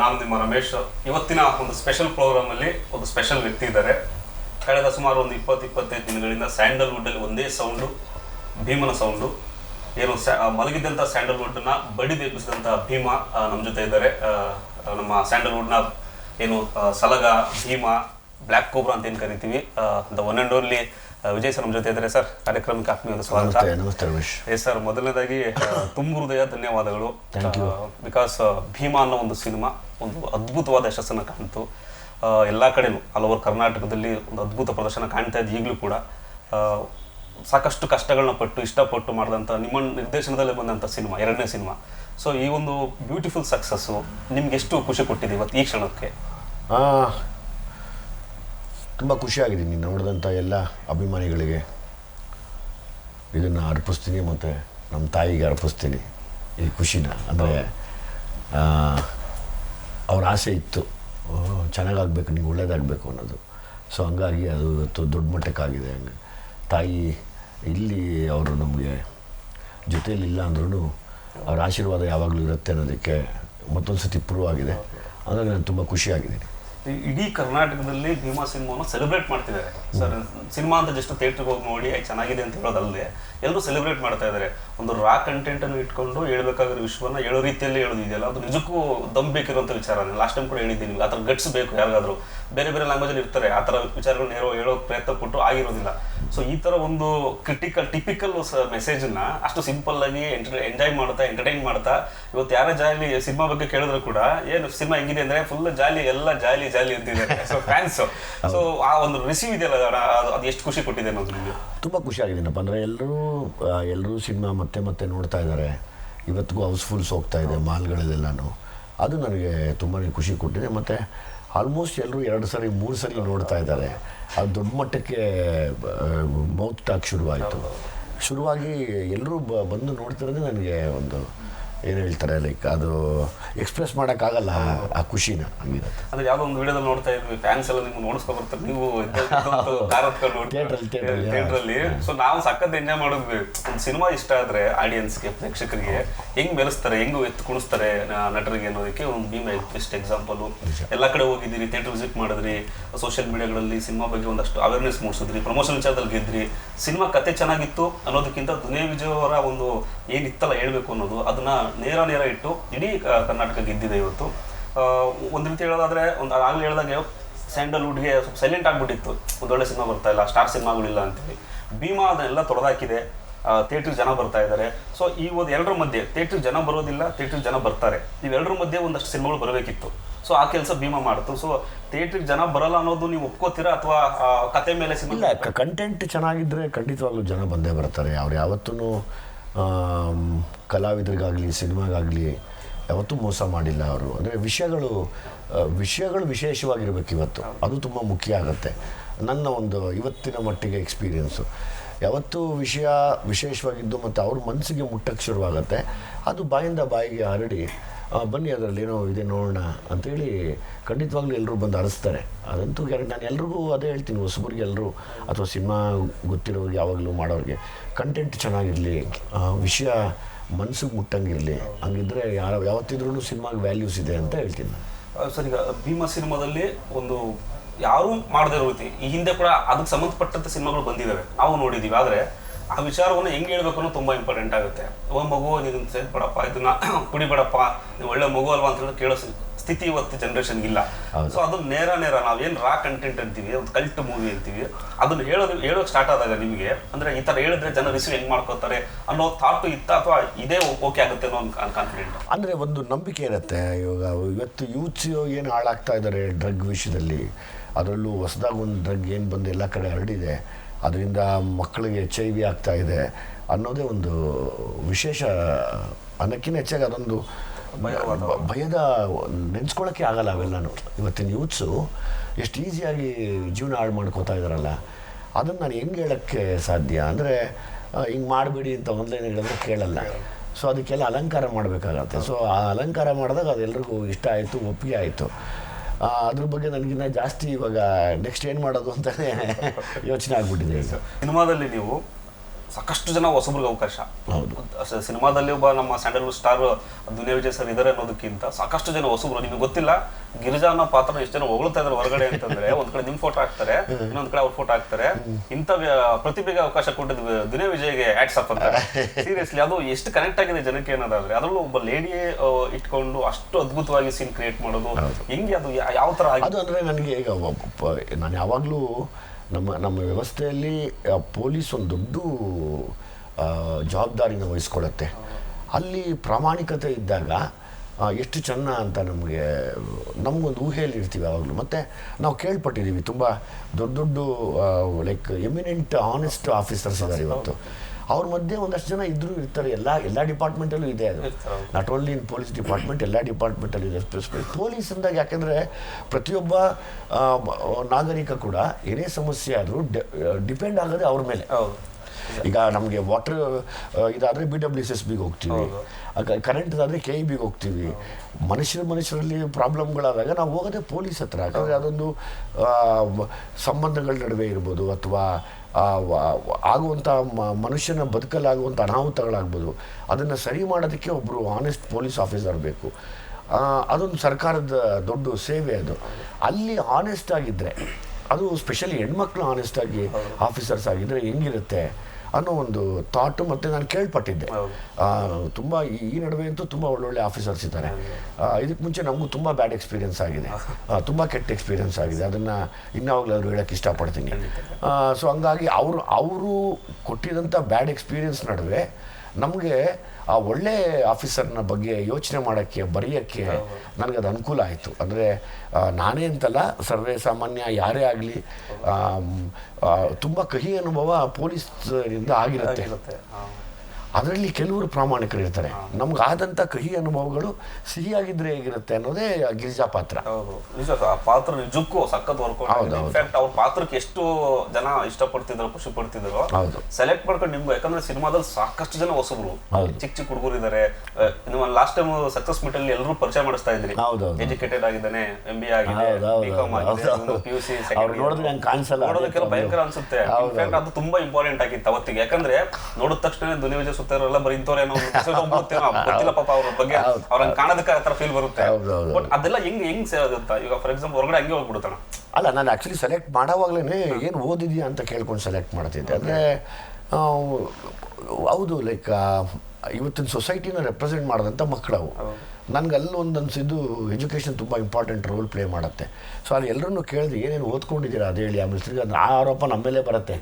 ನಾನು ನಿಮ್ಮ ರಮೇಶ್. ಇವತ್ತಿನ ಒಂದು ಸ್ಪೆಷಲ್ ಪ್ರೋಗ್ರಾಮ್ ಅಲ್ಲಿ ಒಂದು ಸ್ಪೆಷಲ್ ವ್ಯಕ್ತಿ ಇದ್ದಾರೆ. ಕಳೆದ ಸುಮಾರು ಒಂದು ಇಪ್ಪತ್ತು, ಇಪ್ಪತ್ತೈದು ದಿನಗಳಿಂದ ಸ್ಯಾಂಡಲ್ವುಡ್ ಅಲ್ಲಿ ಒಂದೇ ಸೌಂಡು ಭೀಮನ ಸೌಂಡು ಏನು ಮಲಗಿದ್ದಂಥ ಸ್ಯಾಂಡಲ್ವುಡ್ನ ಬಡಿದೆಬ್ಬಿಸಿದಂಥ ಭೀಮ ನಮ್ಮ ಜೊತೆ ಇದ್ದಾರೆ. ನಮ್ಮ ಸ್ಯಾಂಡಲ್ವುಡ್ನ ಏನು ಸಲಗ, ಭೀಮ ಬ್ಲ್ಯಾಕ್ ಕೋಬ್ರಾ ಅಂತ ಏನು ಕರಿತೀವಿ the one and only Vijay sir ನಮ್ಮ ಜೊತೆ ಇದ್ದಾರೆ. ಸರ್ ಕಾರ್ಯಕ್ರಮಕ್ಕೆ ಆತ್ಮೀಯವಾದ ಸ್ವಾಗತ. ಎಸ್ ಸರ್ ಮೊದಲನೇದಾಗಿ ತುಂಬ ಹೃದಯ ಧನ್ಯವಾದಗಳು. ಬಿಕಾಸ್ ಭೀಮಾ ಅನ್ನೋ ಒಂದು ಸಿನಿಮಾ ಒಂದು ಅದ್ಭುತವಾದ ಯಶಸ್ಸನ್ನು ಕಾಣ್ತು. ಎಲ್ಲ ಕಡೆನೂ ಆಲ್ ಓವರ್ ಕರ್ನಾಟಕದಲ್ಲಿ ಒಂದು ಅದ್ಭುತ ಪ್ರದರ್ಶನ ಕಾಣ್ತಾ ಇದೆ ಈಗಲೂ ಕೂಡ. ಸಾಕಷ್ಟು ಕಷ್ಟಗಳನ್ನ ಪಟ್ಟು ಇಷ್ಟಪಟ್ಟು ಮಾಡಿದಂಥ ನಿಮ್ಮ ನಿರ್ದೇಶನದಲ್ಲಿ ಬಂದಂಥ ಸಿನಿಮಾ ಎರಡನೇ ಸಿನಿಮಾ. ಸೊ ಈ ಒಂದು ಬ್ಯೂಟಿಫುಲ್ ಸಕ್ಸಸ್ಸು ನಿಮ್ಗೆ ಎಷ್ಟು ಖುಷಿ ಕೊಟ್ಟಿದೆ ಇವತ್ತು ಈ ಕ್ಷಣಕ್ಕೆ? ತುಂಬ ಖುಷಿಯಾಗಿದ್ದೀನಿ ನೋಡಿದಂಥ ಎಲ್ಲ ಅಭಿಮಾನಿಗಳಿಗೆ. ಇದನ್ನು ಅರ್ಪಿಸ್ತೀನಿ ಮತ್ತು ನಮ್ಮ ತಾಯಿಗೆ ಅರ್ಪಿಸ್ತೀನಿ ಈ ಖುಷಿನ. ಅಂದರೆ ಅವ್ರ ಆಸೆ ಇತ್ತು. ಚೆನ್ನಾಗಾಗಬೇಕು ನೀವು ಒಳ್ಳೇದಾಗಬೇಕು ಅನ್ನೋದು. ಸೊ ಹಂಗಾಗಿ ಅದು ಇವತ್ತು ದೊಡ್ಡ ಮಟ್ಟಕ್ಕಾಗಿದೆ. ಹಂಗೆ ತಾಯಿ ಇಲ್ಲಿ ಅವರು ನಮಗೆ ಜೊತೆಯಲ್ಲಿಲ್ಲ ಅಂದ್ರೂ ಅವ್ರ ಆಶೀರ್ವಾದ ಯಾವಾಗಲೂ ಇರುತ್ತೆ ಅನ್ನೋದಕ್ಕೆ ಮತ್ತೊಂದು ಸತಿ ಪ್ರೂವ್ ಆಗಿದೆ ಹಾಗಾಗಿ ನಾನು ತುಂಬ ಖುಷಿಯಾಗಿದ್ದೀನಿ ಇಡೀ ಕರ್ನಾಟಕದಲ್ಲಿ ಭೀಮಾ ಸಿನಿಮಾನ ಸೆಲೆಬ್ರೇಟ್ ಮಾಡ್ತಿದ್ದಾರೆ. ಸರ್ ಸಿನಿಮಾ ಅಂತ ಜಸ್ಟ್ ಥಿಯೇಟ್ರಿಗೆ ಹೋಗಿ ನೋಡಿ "ಏ, ಚೆನ್ನಾಗಿದೆ ಅಂತ ಹೇಳೋದಲ್ಲದೆ ಎಲ್ಲರೂ ಸೆಲೆಬ್ರೇಟ್ ಮಾಡ್ತಾ ಇದ್ದಾರೆ. ಒಂದು ರಾ ಕಂಟೆಂಟ್ ಅನ್ನು ಇಟ್ಕೊಂಡು ಹೇಳ್ಬೇಕಾಗಿರೋ ವಿಶ್ವನ ಹೇಳೋ ರೀತಿಯಲ್ಲಿ ಹೇಳೋದಿದೆಯಲ್ಲ ಅದು ನಿಜಕ್ಕೂ ದಮ್ ಬೇಕಿರುವಂಥ ವಿಚಾರ. ಲಾಸ್ಟ್ ಟೈಮ್ ಕೂಡ ಹೇಳಿದ್ದೀನಿ ಆ ಥರ ಗಟ್ಸ್ ಬೇಕು ಯಾರಿಗಾದ್ರೂ. ಬೇರೆ ಬೇರೆ ಲ್ಯಾಂಗ್ವೇಜಲ್ಲಿ ಇರ್ತಾರೆ ಆ ಥರ ವಿಚಾರಗಳನ್ನ ಹೇಳೋ ಹೇಳೋ ಪ್ರಯತ್ನ ಪಟ್ಟು ಆಗಿರೋದಿಲ್ಲ. ಸೊ ಈ ಥರ ಒಂದು ಕ್ರಿಟಿಕಲ್ ಟಿಪಿಕಲ್ ಮೆಸೇಜನ್ನು ಅಷ್ಟು ಸಿಂಪಲ್ ಆಗಿ ಎಂಜಾಯ್ ಮಾಡ್ತಾ ಎಂಟರ್ಟೈನ್ ಮಾಡ್ತಾ ಇವತ್ತು ಯಾರೇ ಜಾಲಿ ಸಿನಿಮಾ ಬಗ್ಗೆ ಕೇಳಿದ್ರು ಕೂಡ ಏನು ಸಿನಿಮಾ ಹೆಂಗಿದೆ ಅಂದ್ರೆ ಫುಲ್ ಜಾಲಿ ಎಲ್ಲ ಜಾಲಿ ಜಾಲಿ ಅಂತಿದ್ದಾರೆ ಸೊ ಫ್ಯಾನ್ಸ್ ಸೊ ಆ ಒಂದು ರಿಸೀವ್ ಇದೆಯಲ್ಲ ಅದು- ಎಷ್ಟು ಖುಷಿ ಕೊಟ್ಟಿದೆ ತುಂಬಾ ಖುಷಿ ತುಂಬ ಅಂದ್ರೆ ಅಂದರೆ ಎಲ್ಲರೂ ಎಲ್ಲರೂ ಸಿನಿಮಾ ಮತ್ತೆ ಮತ್ತೆ ನೋಡ್ತಾ ಇದ್ದಾರೆ ಇವತ್ತಿಗೂ ಹೌಸ್ಫುಲ್ಸ್ ಹೋಗ್ತಾ ಇದೆ ಮಾಲ್ಗಳಲ್ಲೆಲ್ಲನೂ. ಅದು ನನಗೆ ತುಂಬಾ ಖುಷಿ ಕೊಟ್ಟಿದೆ. ಮತ್ತು ಆಲ್ಮೋಸ್ಟ್ ಎಲ್ಲರೂ ಎರಡು ಸರಿ ಮೂರು ಸರಿ ನೋಡ್ತಾ ಇದ್ದಾರೆ. ಅದು ದೊಡ್ಡ ಮಟ್ಟಕ್ಕೆ ಮೌತ್ ಟಾಕ್ ಶುರುವಾಯಿತು. ಶುರುವಾಗಿ ಎಲ್ಲರೂ ಬ ಬಂದು ನೋಡ್ತಿರೋದೇ ನನಗೆ ಒಂದು ಏನು ಹೇಳ್ತಾರೆ ಲೈಕ್ ಅದು ಎಕ್ಸ್ಪ್ರೆಸ್ ಮಾಡೋಕ್ಕಾಗಲ್ಲ ಆ- ಖುಷಿನ ಹಂಗಿರುತ್ತೆ ಅಂದ್ರೆ ಯಾವುದೋ ಒಂದು ವಿಡಿಯೋದಲ್ಲಿ ನೋಡ್ತಾ ಇದ್ವಿ ಫ್ಯಾನ್ಸ್ ಎಲ್ಲ ನಿಮ್ಗೆ ನೋಡಿಸ್ಕೊಬರ್ತಾರೆ ನೀವು ಥಿಯೇಟ್ರಲ್ಲಿ ಸೊ ನಾವು ಸಖತ್ ಎಂಜಾಯ್ ಮಾಡಿದ್ವಿ ಒಂದು ಸಿನಿಮಾ ಇಷ್ಟ ಆದರೆ ಆಡಿಯನ್ಸ್ಗೆ ಪ್ರೇಕ್ಷಕರಿಗೆ ಹೆಂಗ್ ಮೆಲಿಸ್ತಾರೆ ಹೆಂಗ್ ಎತ್ತು ಕುಣಿಸ್ತಾರೆ ನಟರಿಗೆ ಅನ್ನೋದಕ್ಕೆ ಒಂದು ಭೀಮ್ ಬೆಸ್ಟ್ ಎಕ್ಸಾಂಪಲ್ ಎಲ್ಲ ಕಡೆ ಹೋಗಿದ್ದೀರಿ ಥಿಯೇಟರ್ ವಿಸಿಟ್ ಮಾಡಿದ್ರಿ ಸೋಷಿಯಲ್ ಮೀಡಿಯಾಗಳಲ್ಲಿ ಸಿನಿಮಾ ಬಗ್ಗೆ ಒಂದಷ್ಟು ಅವೇರ್ನೆಸ್ ಮೂಡಿಸಿದ್ರಿ ಪ್ರಮೋಷನ್ ವಿಚಾರದಲ್ಲಿ ಗೆದ್ರಿ ಸಿನಿಮಾ ಕತೆ ಚೆನ್ನಾಗಿತ್ತು ಅನ್ನೋದಕ್ಕಿಂತ ದುನೇ ವಿಜಯ್ ಅವರ ಒಂದು ಏನಿತ್ತಲ್ಲ ಹೇಳ್ಬೇಕು ಅನ್ನೋದು ಅದನ್ನ ನೇರ ನೇರ ಇಟ್ಟು ಇಡೀ ಕರ್ನಾಟಕ ಗೆದ್ದಿದೆ ಇವತ್ತು. ಒಂದು ಒಂದ್ ರೀತಿ ಹೇಳೋದಾದ್ರೆ ಒಂದು ಆಗ್ಲೇ ಹೇಳ್ದಾಗೆ ಸ್ಯಾಂಡಲ್ವುಡ್ಗೆ ಸ್ವಲ್ಪ ಸೈಲೆಂಟ್ ಆಗಿಬಿಟ್ಟಿತ್ತು. ಒಂದೊಳ್ಳೆ ಸಿನಿಮಾ ಬರ್ತಾ ಇಲ್ಲ ಸ್ಟಾರ್ ಸಿನಿಮಾಗಳಿಲ್ಲ ಅಂತೇಳಿ. ಭೀಮಾ ಅದನ್ನೆಲ್ಲ ತೊಡೆದಾಕಿದೆ. ಥಿಯೇಟ್ರಿಗೆ ಜನ ಬರ್ತಾ ಇದ್ದಾರೆ. ಸೊ ಈ ಒಂದು ಎರಡರ ಮಧ್ಯೆ ಥಿಯೇಟ್ರಿಗೆ ಜನ ಬರೋದಿಲ್ಲ ಥಿಯೇಟ್ರಿಗೆ ಜನ ಬರ್ತಾರೆ. ಇವೆರಡರ ಮಧ್ಯೆ ಒಂದಷ್ಟು ಸಿನಿಮಾಗಳು ಬರಬೇಕಿತ್ತು. ಸೊ ಆ ಕೆಲಸ ಭೀಮಾ ಮಾಡ್ತು. ಸೊ ಥಿಯೇಟ್ರಿಗೆ ಜನ ಬರಲ್ಲ ಅನ್ನೋದು ನೀವು ಒಪ್ಕೋತೀರಾ ಅಥವಾ ಕತೆ ಮೇಲೆ ಸಿನಿಮಾ ಕಂಟೆಂಟ್ ಚೆನ್ನಾಗಿದ್ದರೆ ಖಂಡಿತವಾಗ್ಲೂ ಜನ ಬಂದೇ ಬರ್ತಾರೆ. ಅವ್ರು ಯಾವತ್ತೂ ಕಲಾವಿದರಿಗಾಗಲಿ, ಸಿನಿಮಾಗಾಗಲಿ ಯಾವತ್ತೂ ಮೋಸ ಮಾಡಿಲ್ಲ ಅವರು. ಅಂದರೆ ವಿಷಯಗಳು ವಿಷಯಗಳು ವಿಶೇಷವಾಗಿರ್ಬೇಕು ಇವತ್ತು. ಅದು ತುಂಬ ಮುಖ್ಯ ಆಗುತ್ತೆ. ನನ್ನ ಒಂದು ಇವತ್ತಿನ ಮಟ್ಟಿಗೆ ಎಕ್ಸ್ಪೀರಿಯೆನ್ಸು ಯಾವತ್ತೂ ವಿಷಯ ವಿಶೇಷವಾಗಿದ್ದು ಮತ್ತು ಅವ್ರ ಮನಸ್ಸಿಗೆ ಮುಟ್ಟಕ್ಕೆ ಶುರುವಾಗುತ್ತೆ. ಅದು ಬಾಯಿಂದ ಬಾಯಿಗೆ ಹರಡಿ ಬನ್ನಿ ಅದರಲ್ಲಿ ಏನೋ ಇದೆ ನೋಡೋಣ ಅಂತೇಳಿ ಖಂಡಿತವಾಗ್ಲೂ ಎಲ್ಲರೂ ಬಂದು ಅರಸ್ತಾರೆ. ಅದಂತೂ ಗ್ಯಾರಂಟಿ, ನಾನು ಎಲ್ರಿಗೂ ಅದೇ ಹೇಳ್ತೀನಿ, ಹೊಸಬರಿಗೆ ಎಲ್ಲರೂ ಅಥವಾ ಸಿನಿಮಾ ಗೊತ್ತಿರೋರಿಗೆ ಯಾವಾಗಲೂ ಮಾಡೋರಿಗೆ, ಕಂಟೆಂಟ್ ಚೆನ್ನಾಗಿರಲಿ ವಿಷಯ ಮನಸ್ಸಿಗೆ ಮುಟ್ಟಂಗಿರಲಿ, ಹಂಗಿದ್ರೆ ಯಾರು, ಯಾವತ್ತಿದ್ರೂ ಸಿನಿಮಾಗೆ ವ್ಯಾಲ್ಯೂಸ್ ಇದೆ ಅಂತ ಹೇಳ್ತೀನಿ. ಸರಿ, ಈಗ ಭೀಮಾ ಸಿನಿಮಾದಲ್ಲಿ ಒಂದು ಯಾರು ಮಾಡದೇ ರೀತಿ ಈ ಹಿಂದೆ ಕೂಡ ಅದಕ್ಕೆ ಸಂಬಂಧಪಟ್ಟಂತ ಸಿನಿಮಾಗಳು ಬಂದಿದ್ದಾವೆ ನಾವು ನೋಡಿದೀವಿ. ಆದ್ರೆ ಆ ವಿಚಾರವನ್ನು ಹೆಂಗೆ ಹೇಳ್ಬೇಕು ಅನ್ನೋದು ತುಂಬಾ ಇಂಪಾರ್ಟೆಂಟ್ ಆಗುತ್ತೆ. ಓ ಮಗು ನೀನು ಸೇರ್ಬೇಡಪ್ಪ ಇದನ್ನ ಕುಡಿಬೇಡಪ್ಪ ನೀವು ಒಳ್ಳೆ ಮಗು ಅಲ್ವಾ ಅಂತ ಹೇಳಿ ಕೇಳೋ ಸ್ಥಿತಿ ಇವತ್ತು ಜನರೇಷನ್ ಇಲ್ಲ. ಸೊ ಅದು ನೇರ ನೇರ ನಾವೇನು ರಾ ಕಂಟೆಂಟ್ ಅಂತೀವಿ ಒಂದು ಕಲ್ಟ್ ಮೂವಿ ಅಂತೀವಿ ಅದನ್ನ ಹೇಳೋದು ಹೇಳೋಕೆ ಸ್ಟಾರ್ಟ್ ಆದಾಗ ನಿಮಗೆ ಅಂದ್ರೆ ಈ ಥರ ಹೇಳಿದ್ರೆ ಜನ ರಿಸೀವ್ ಹೆಂಗ್ ಮಾಡ್ಕೋತಾರೆ ಅನ್ನೋ ಥಾಟ್ ಇತ್ತ ಅಥವಾ ಇದೇ ಓಕೆ ಆಗುತ್ತೆ ಅನ್ನೋ ಒಂದು ಕಾನ್ಫಿಡೆಂಟ್ ಅಂದರೆ ಒಂದು ನಂಬಿಕೆ ಇರುತ್ತೆ. ಇವಾಗ ಇವತ್ತು ಯೂತ್ಸ್ ಏನು ಹಾಳಾಗ್ತಾ ಇದ್ದಾರೆ ಡ್ರಗ್ ವಿಷಯದಲ್ಲಿ? ಅದರಲ್ಲೂ ಹೊಸದಾಗಿ ಒಂದು ಡ್ರಗ್ ಏನು ಬಂದು ಎಲ್ಲ ಕಡೆ ಹರಡಿದೆ ಅದರಿಂದ ಮಕ್ಕಳಿಗೆ ಎಚ್ ಐ ವಿ ಆಗ್ತಾ ಇದೆ ಅನ್ನೋದೇ ಒಂದು ವಿಶೇಷ ಅನ್ನಕ್ಕಿಂತ ಹೆಚ್ಚಾಗಿ ಅದೊಂದು ಭಯದ ನೆನೆಸ್ಕೊಳ್ಳೋಕ್ಕೆ ಆಗಲ್ಲ ಅವೆಲ್ಲನೂ. ಇವತ್ತಿನ ಯೂತ್ಸು ಎಷ್ಟು ಈಸಿಯಾಗಿ ಜೀವನ ಹಾಳು ಮಾಡ್ಕೋತಾ ಇದ್ದಾರಲ್ಲ ಅದನ್ನು ನಾನು ಹೆಂಗೆ ಹೇಳೋಕ್ಕೆ ಸಾಧ್ಯ ಅಂದರೆ ಹಿಂಗೆ ಮಾಡಬೇಡಿ ಅಂತ ಆನ್ಲೈನ್ ಹೇಳಿದ್ರೆ ಕೇಳಲ್ಲ. ಸೊ ಅದಕ್ಕೆಲ್ಲ ಅಲಂಕಾರ ಮಾಡಬೇಕಾಗತ್ತೆ. ಸೊ ಆ ಅಲಂಕಾರ ಮಾಡಿದಾಗ ಅದೆಲ್ಲರಿಗೂ ಇಷ್ಟ ಆಯಿತು ಒಪ್ಪಿಗೆ ಆಯಿತು. ಅದ್ರ ಬಗ್ಗೆ ನನಗಿನ್ನ ಜಾಸ್ತಿ ಇವಾಗ ನೆಕ್ಸ್ಟ್ ಏನು ಮಾಡೋದು ಅಂತಲೇ ಯೋಚನೆ ಆಗ್ಬಿಟ್ಟಿದೆ ಸಿನಿಮಾದಲ್ಲಿ ನೀವು ಸಾಕಷ್ಟು ಜನ ಹೊಸಬ್ರಿಗೆ ಅವಕಾಶ. ಸಿನಿಮಾದಲ್ಲಿ ಒಬ್ಬ ನಮ್ಮ Sandalwood star Duniya Vijay sir ಇದಾರೆ ಅನ್ನೋದಕ್ಕಿಂತ ಸಾಕಷ್ಟು ಜನ ಹೊಸಬ್ರು. ನಿಮ್ಗೆ ಗೊತ್ತಿಲ್ಲ ಗಿರಿಜಾ ಅನ್ನೋ ಪಾತ್ರ ಎಷ್ಟು ಜನ ಹೊಗಳ್ತಾ ಇದಾರೆ ಹೊರಗಡೆ ಅಂತಂದ್ರೆ. ಒಂದ್ ಕಡೆ ನಿಮ್ ಫೋಟೋ ಹಾಕ್ತಾರೆ ಇನ್ನೊಂದ್ ಕಡೆ ಅವ್ರ ಫೋಟೋ ಹಾಕ್ತಾರೆ. ಇಂಥ ವ್ಯ- ಪ್ರತಿಭೆಗೆ ಅವಕಾಶ ಕೊಟ್ಟಿದ್ವಿ ದುನಿಯಾ ವಿಜಯ್ಗೆ ಆಟ್ಸ್ ಅಪ್ ಅಂತ. ಸೀರಿಯಸ್ಲಿ ಅದು ಎಷ್ಟು ಕನೆಕ್ಟ್ ಆಗಿದೆ ಜನಕ್ಕೆ ಏನಾದ್ರೆ ಅದರಲ್ಲೂ ಒಬ್ಬ ಲೇಡಿ ಇಟ್ಕೊಂಡು ಅಷ್ಟು ಅದ್ಭುತವಾಗಿ ಸೀನ್ ಕ್ರಿಯೇಟ್ ಮಾಡೋದು. ಹೆಂಗೆ ಅದು ಯಾವ ತರ ಆಗಿದೆ ಅದು ಅಂದ್ರೆ ನನಗೆ ಈಗ ನಾನು ಯಾವಾಗಲೂ ನಮ್ಮ ನಮ್ಮ ವ್ಯವಸ್ಥೆಯಲ್ಲಿ ಪೊಲೀಸ್ ಒಂದು ದೊಡ್ಡ ಜವಾಬ್ದಾರಿನ ವಹಿಸ್ಕೊಳ್ಳುತ್ತೆ ಅಲ್ಲಿ ಪ್ರಾಮಾಣಿಕತೆ ಇದ್ದಾಗ ಎಷ್ಟು ಚೆನ್ನ ಅಂತ ನಮಗೆ, ನಮಗೊಂದು ಊಹೆಯಲ್ಲಿ ಇರ್ತೀವಿ ಯಾವಾಗಲೂ ಮತ್ತು ನಾವು ಕೇಳ್ಪಟ್ಟಿದ್ದೀವಿ, ತುಂಬ ದೊಡ್ಡ ದೊಡ್ಡ ಲೈಕ್ ಎಮಿನೆಂಟ್ ಆನೆಸ್ಟ್ ಆಫೀಸರ್ಸ್ ಇದ್ದಾರೆ ಇವತ್ತು. ಅವ್ರ ಮಧ್ಯೆ ಒಂದಷ್ಟು ಜನ ಇದ್ದರೂ ಇರ್ತಾರೆ. ಎಲ್ಲ ಎಲ್ಲ ಡಿಪಾರ್ಟ್ಮೆಂಟಲ್ಲೂ ಇದೆ ಅದು. Not only in police department ಎಲ್ಲ ಡಿಪಾರ್ಟ್ಮೆಂಟಲ್ಲೂ ಇದೆ. ಪೊಲೀಸ್ ಅಂದಾಗ ಯಾಕೆಂದರೆ ಪ್ರತಿಯೊಬ್ಬ ನಾಗರಿಕ ಕೂಡ ಏನೇ ಸಮಸ್ಯೆ ಆದರೂ ಡಿಪೆಂಡ್ ಆಗೋದೇ ಅವ್ರ ಮೇಲೆ. ಈಗ ನಮಗೆ ವಾಟರ್ ಇದಾದರೆ ಬಿ ಡಬ್ಲ್ಯೂ ಎಸ್ ಎಸ್ ಬಿಗೆ ಹೋಗ್ತೀವಿ. ಕರೆಂಟ್ ಇದಾದರೆ ಕೆ ಇ ಬಿಗೆ ಹೋಗ್ತೀವಿ. ಮನುಷ್ಯರ ಮನುಷ್ಯರಲ್ಲಿ ಪ್ರಾಬ್ಲಮ್ಗಳಾದಾಗ ನಾವು ಹೋಗೋದೇ ಪೊಲೀಸ್ ಹತ್ರ. ಯಾಕಂದರೆ ಅದೊಂದು ಸಂಬಂಧಗಳ ನಡುವೆ ಇರ್ಬೋದು ಅಥವಾ ಆಗುವಂಥ ಮನುಷ್ಯನ ಬದುಕಲಾಗುವಂಥ ಅನಾಹುತಗಳಾಗ್ಬೋದು. ಅದನ್ನು ಸರಿ ಮಾಡೋದಕ್ಕೆ ಒಬ್ಬರು ಆನೆಸ್ಟ್ ಪೊಲೀಸ್ ಆಫೀಸರ್ ಬೇಕು. ಅದೊಂದು ಸರ್ಕಾರದ ದೊಡ್ಡ ಸೇವೆ ಅದು. ಅಲ್ಲಿ ಆನೆಸ್ಟ್ ಆಗಿದ್ದರೆ ಅದು ಸ್ಪೆಷಲಿ ಹೆಣ್ಮಕ್ಳು ಆನೆಸ್ಟ್ ಆಗಿ ಆಫೀಸರ್ಸ್ ಆಗಿದ್ದರೆ ಹೆಂಗಿರುತ್ತೆ? ಅನ್ನೋ ಒಂದು ಥಾಟು ಮತ್ತು ನಾನು ಕೇಳ್ಪಟ್ಟಿದ್ದೆ. ತುಂಬ ಈ ಈ ನಡುವೆ ಅಂತೂ ತುಂಬ ಒಳ್ಳೊಳ್ಳೆ ಆಫೀಸರ್ಸ್ ಇದ್ದಾರೆ. ಇದಕ್ಕೆ ಮುಂಚೆ ನಮಗೂ ತುಂಬ ಬ್ಯಾಡ್ ಎಕ್ಸ್ಪೀರಿಯನ್ಸ್ ಆಗಿದೆ. ತುಂಬ ಕೆಟ್ಟ ಎಕ್ಸ್ಪೀರಿಯನ್ಸ್ ಆಗಿದೆ. ಅದನ್ನು ಇನ್ನಾವಾಗಲಾದ್ರೂ ಹೇಳೋಕ್ಕೆ ಇಷ್ಟಪಡ್ತೀನಿ. ಸೊ ಹಂಗಾಗಿ ಅವರು ಅವರು ಕೊಟ್ಟಿದಂಥ ಬ್ಯಾಡ್ ಎಕ್ಸ್ಪೀರಿಯನ್ಸ್ ನಡುವೆ ನಮಗೆ ಆ ಒಳ್ಳೆ ಆಫೀಸರ್ನ ಬಗ್ಗೆ ಯೋಚನೆ ಮಾಡೋಕ್ಕೆ, ಬರೆಯೋಕ್ಕೆ ಅದು ಅನುಕೂಲ ಆಯಿತು ಅಂದರೆ ನಾನೇ ಅಂತಲ್ಲ, ಸರ್ವೇ ಸಾಮಾನ್ಯ ಯಾರೇ ಆಗಲಿ ತುಂಬ ಕಹಿ ಅನುಭವ ಪೊಲೀಸ್ ಆಗಿರುತ್ತೆ. ಅದರಲ್ಲಿ ಕೆಲವರು ಪ್ರಾಮಾಣಿಕರು ಇರ್ತಾರೆ ನಮ್ಗೆ ಆದಂಥ ಕಹಿ ಅನುಭವಗಳು ಸಿಹಿಯಾಗಿದ್ರೆ ಹೇಗಿರುತ್ತೆ ಅನ್ನೋದೇ ಆ ಗಿರಿಜಾ ಪಾತ್ರ. ಹೌದು. ನಿಜ ಆ ಪಾತ್ರ ನಿಜಕ್ಕೂ ಸಖತ್ ವರ್ಕ್ ಹೌದು, ಹೌದು. ಇನ್ಫ್ಯಾಕ್ಟ್ ಅವ್ರ ಪಾತ್ರಕ್ಕೆ ಎಷ್ಟು ಜನ ಇಷ್ಟಪಡ್ತಿದ್ರು ಖುಷಿ ಪಡ್ತಿದ್ರು ಹೌದು. ಸೆಲೆಕ್ಟ್ ಮಾಡ್ಕೊಂಡು ನಿಮ್ಗೆ ಯಾಕಂದ್ರೆ ಸಿನಿಮಾದಲ್ಲಿ ಸಾಕಷ್ಟು ಜನ ಹೊಸಬ್ರು. ಚಿಕ್ಕ ಚಿಕ್ಕ ಹುಡುಗರು ಇದಾರೆ ನೀವು ಲಾಸ್ಟ್ ಟೈಮ್ ಸಕ್ಸಸ್ ಮೀಟ್ ಅಲ್ಲಿ ಎಲ್ಲರೂ ಪರಿಚಯ ಮಾಡಿಸ್ತಾ ಇದ್ರಿ. ಎಜುಕೇಟೆಡ್ ಆಗಿದ್ದಾನೆ ಎಂ ಬಿ ಆಗಿದೆ ಬಿಕಾಮ್. ಪಿ ಯು ಸಿ ಭಯಂಕರ ಅನ್ಸುತ್ತೆ. ಇನ್ಫ್ಯಾಕ್ಟ್ ಅದು ತುಂಬಾ ಇಂಪಾರ್ಟೆಂಟ್ ಆಗಿತ್ತು ಅವತ್ತಿಗೆ. ಯಾಕಂದ್ರೆ ನೋಡಿದ ತಕ್ಷಣ ದುನಿಯಾ ವಿಜಯ್ ಸುತ್ತವರೆಲ್ಲ ಬರೀ ಇಂಥವ್ರೇನೋ ಗೊತ್ತಿಲ್ಲ ಪಾಪ ಅವ್ರ ಬಗ್ಗೆ ಅವ್ರ ಅವ್ರನ್ನ ಕಾಣೋದಕ್ಕೆ ಆ ತರ ಫೀಲ್ ಬರುತ್ತೆ. ಬಟ್ ಅದೆಲ್ಲ ಹೆಂಗ್ ಹೆಂಗ್ ಆಗುತ್ತಾ? ಈಗ ಫಾರ್ ಎಕ್ಸಾಂಪಲ್ ಹೊರಗಡೆ ಹಂಗೆ ಹೋಗ್ಬಿಡ್ತಾನ ಅಲ್ಲ ನಾನು ಆ್ಯಕ್ಚುಲಿ ಸೆಲೆಕ್ಟ್ ಮಾಡೋವಾಗ್ಲೇ ಏನು ಓದಿದ್ಯಾ ಅಂತ ಕೇಳ್ಕೊಂಡು ಸೆಲೆಕ್ಟ್ ಮಾಡ್ತಿದ್ದೆ. ಅಂದರೆ ಹೌದು ಲೈಕ್ ಇವತ್ತಿನ ಸೊಸೈಟಿನ ರೆಪ್ರೆಸೆಂಟ್ ಮಾಡಿದಂಥ ಮಕ್ಕಳವು ನನಗೆ ಅಲ್ಲಿ ಒಂದು ಅನಿಸಿದ್ದು ಎಜುಕೇಷನ್ ತುಂಬ ಇಂಪಾರ್ಟೆಂಟ್ ರೋಲ್ ಪ್ಲೇ ಮಾಡುತ್ತೆ. ಸೊ ಅಲ್ಲಿ ಎಲ್ಲರನ್ನು ಕೇಳಿದ್ರೆ ಏನೇನು ಓದ್ಕೊಂಡಿದ್ದೀರಾ? ಅದು ಹೇಳಿ ಆಮೇಲೆ ತಿರ್ಗಿ ಅದು ಆ ಆರೋಪ ನಮ್ಮ ಮೇಲೆ ಬರುತ್ತೆ.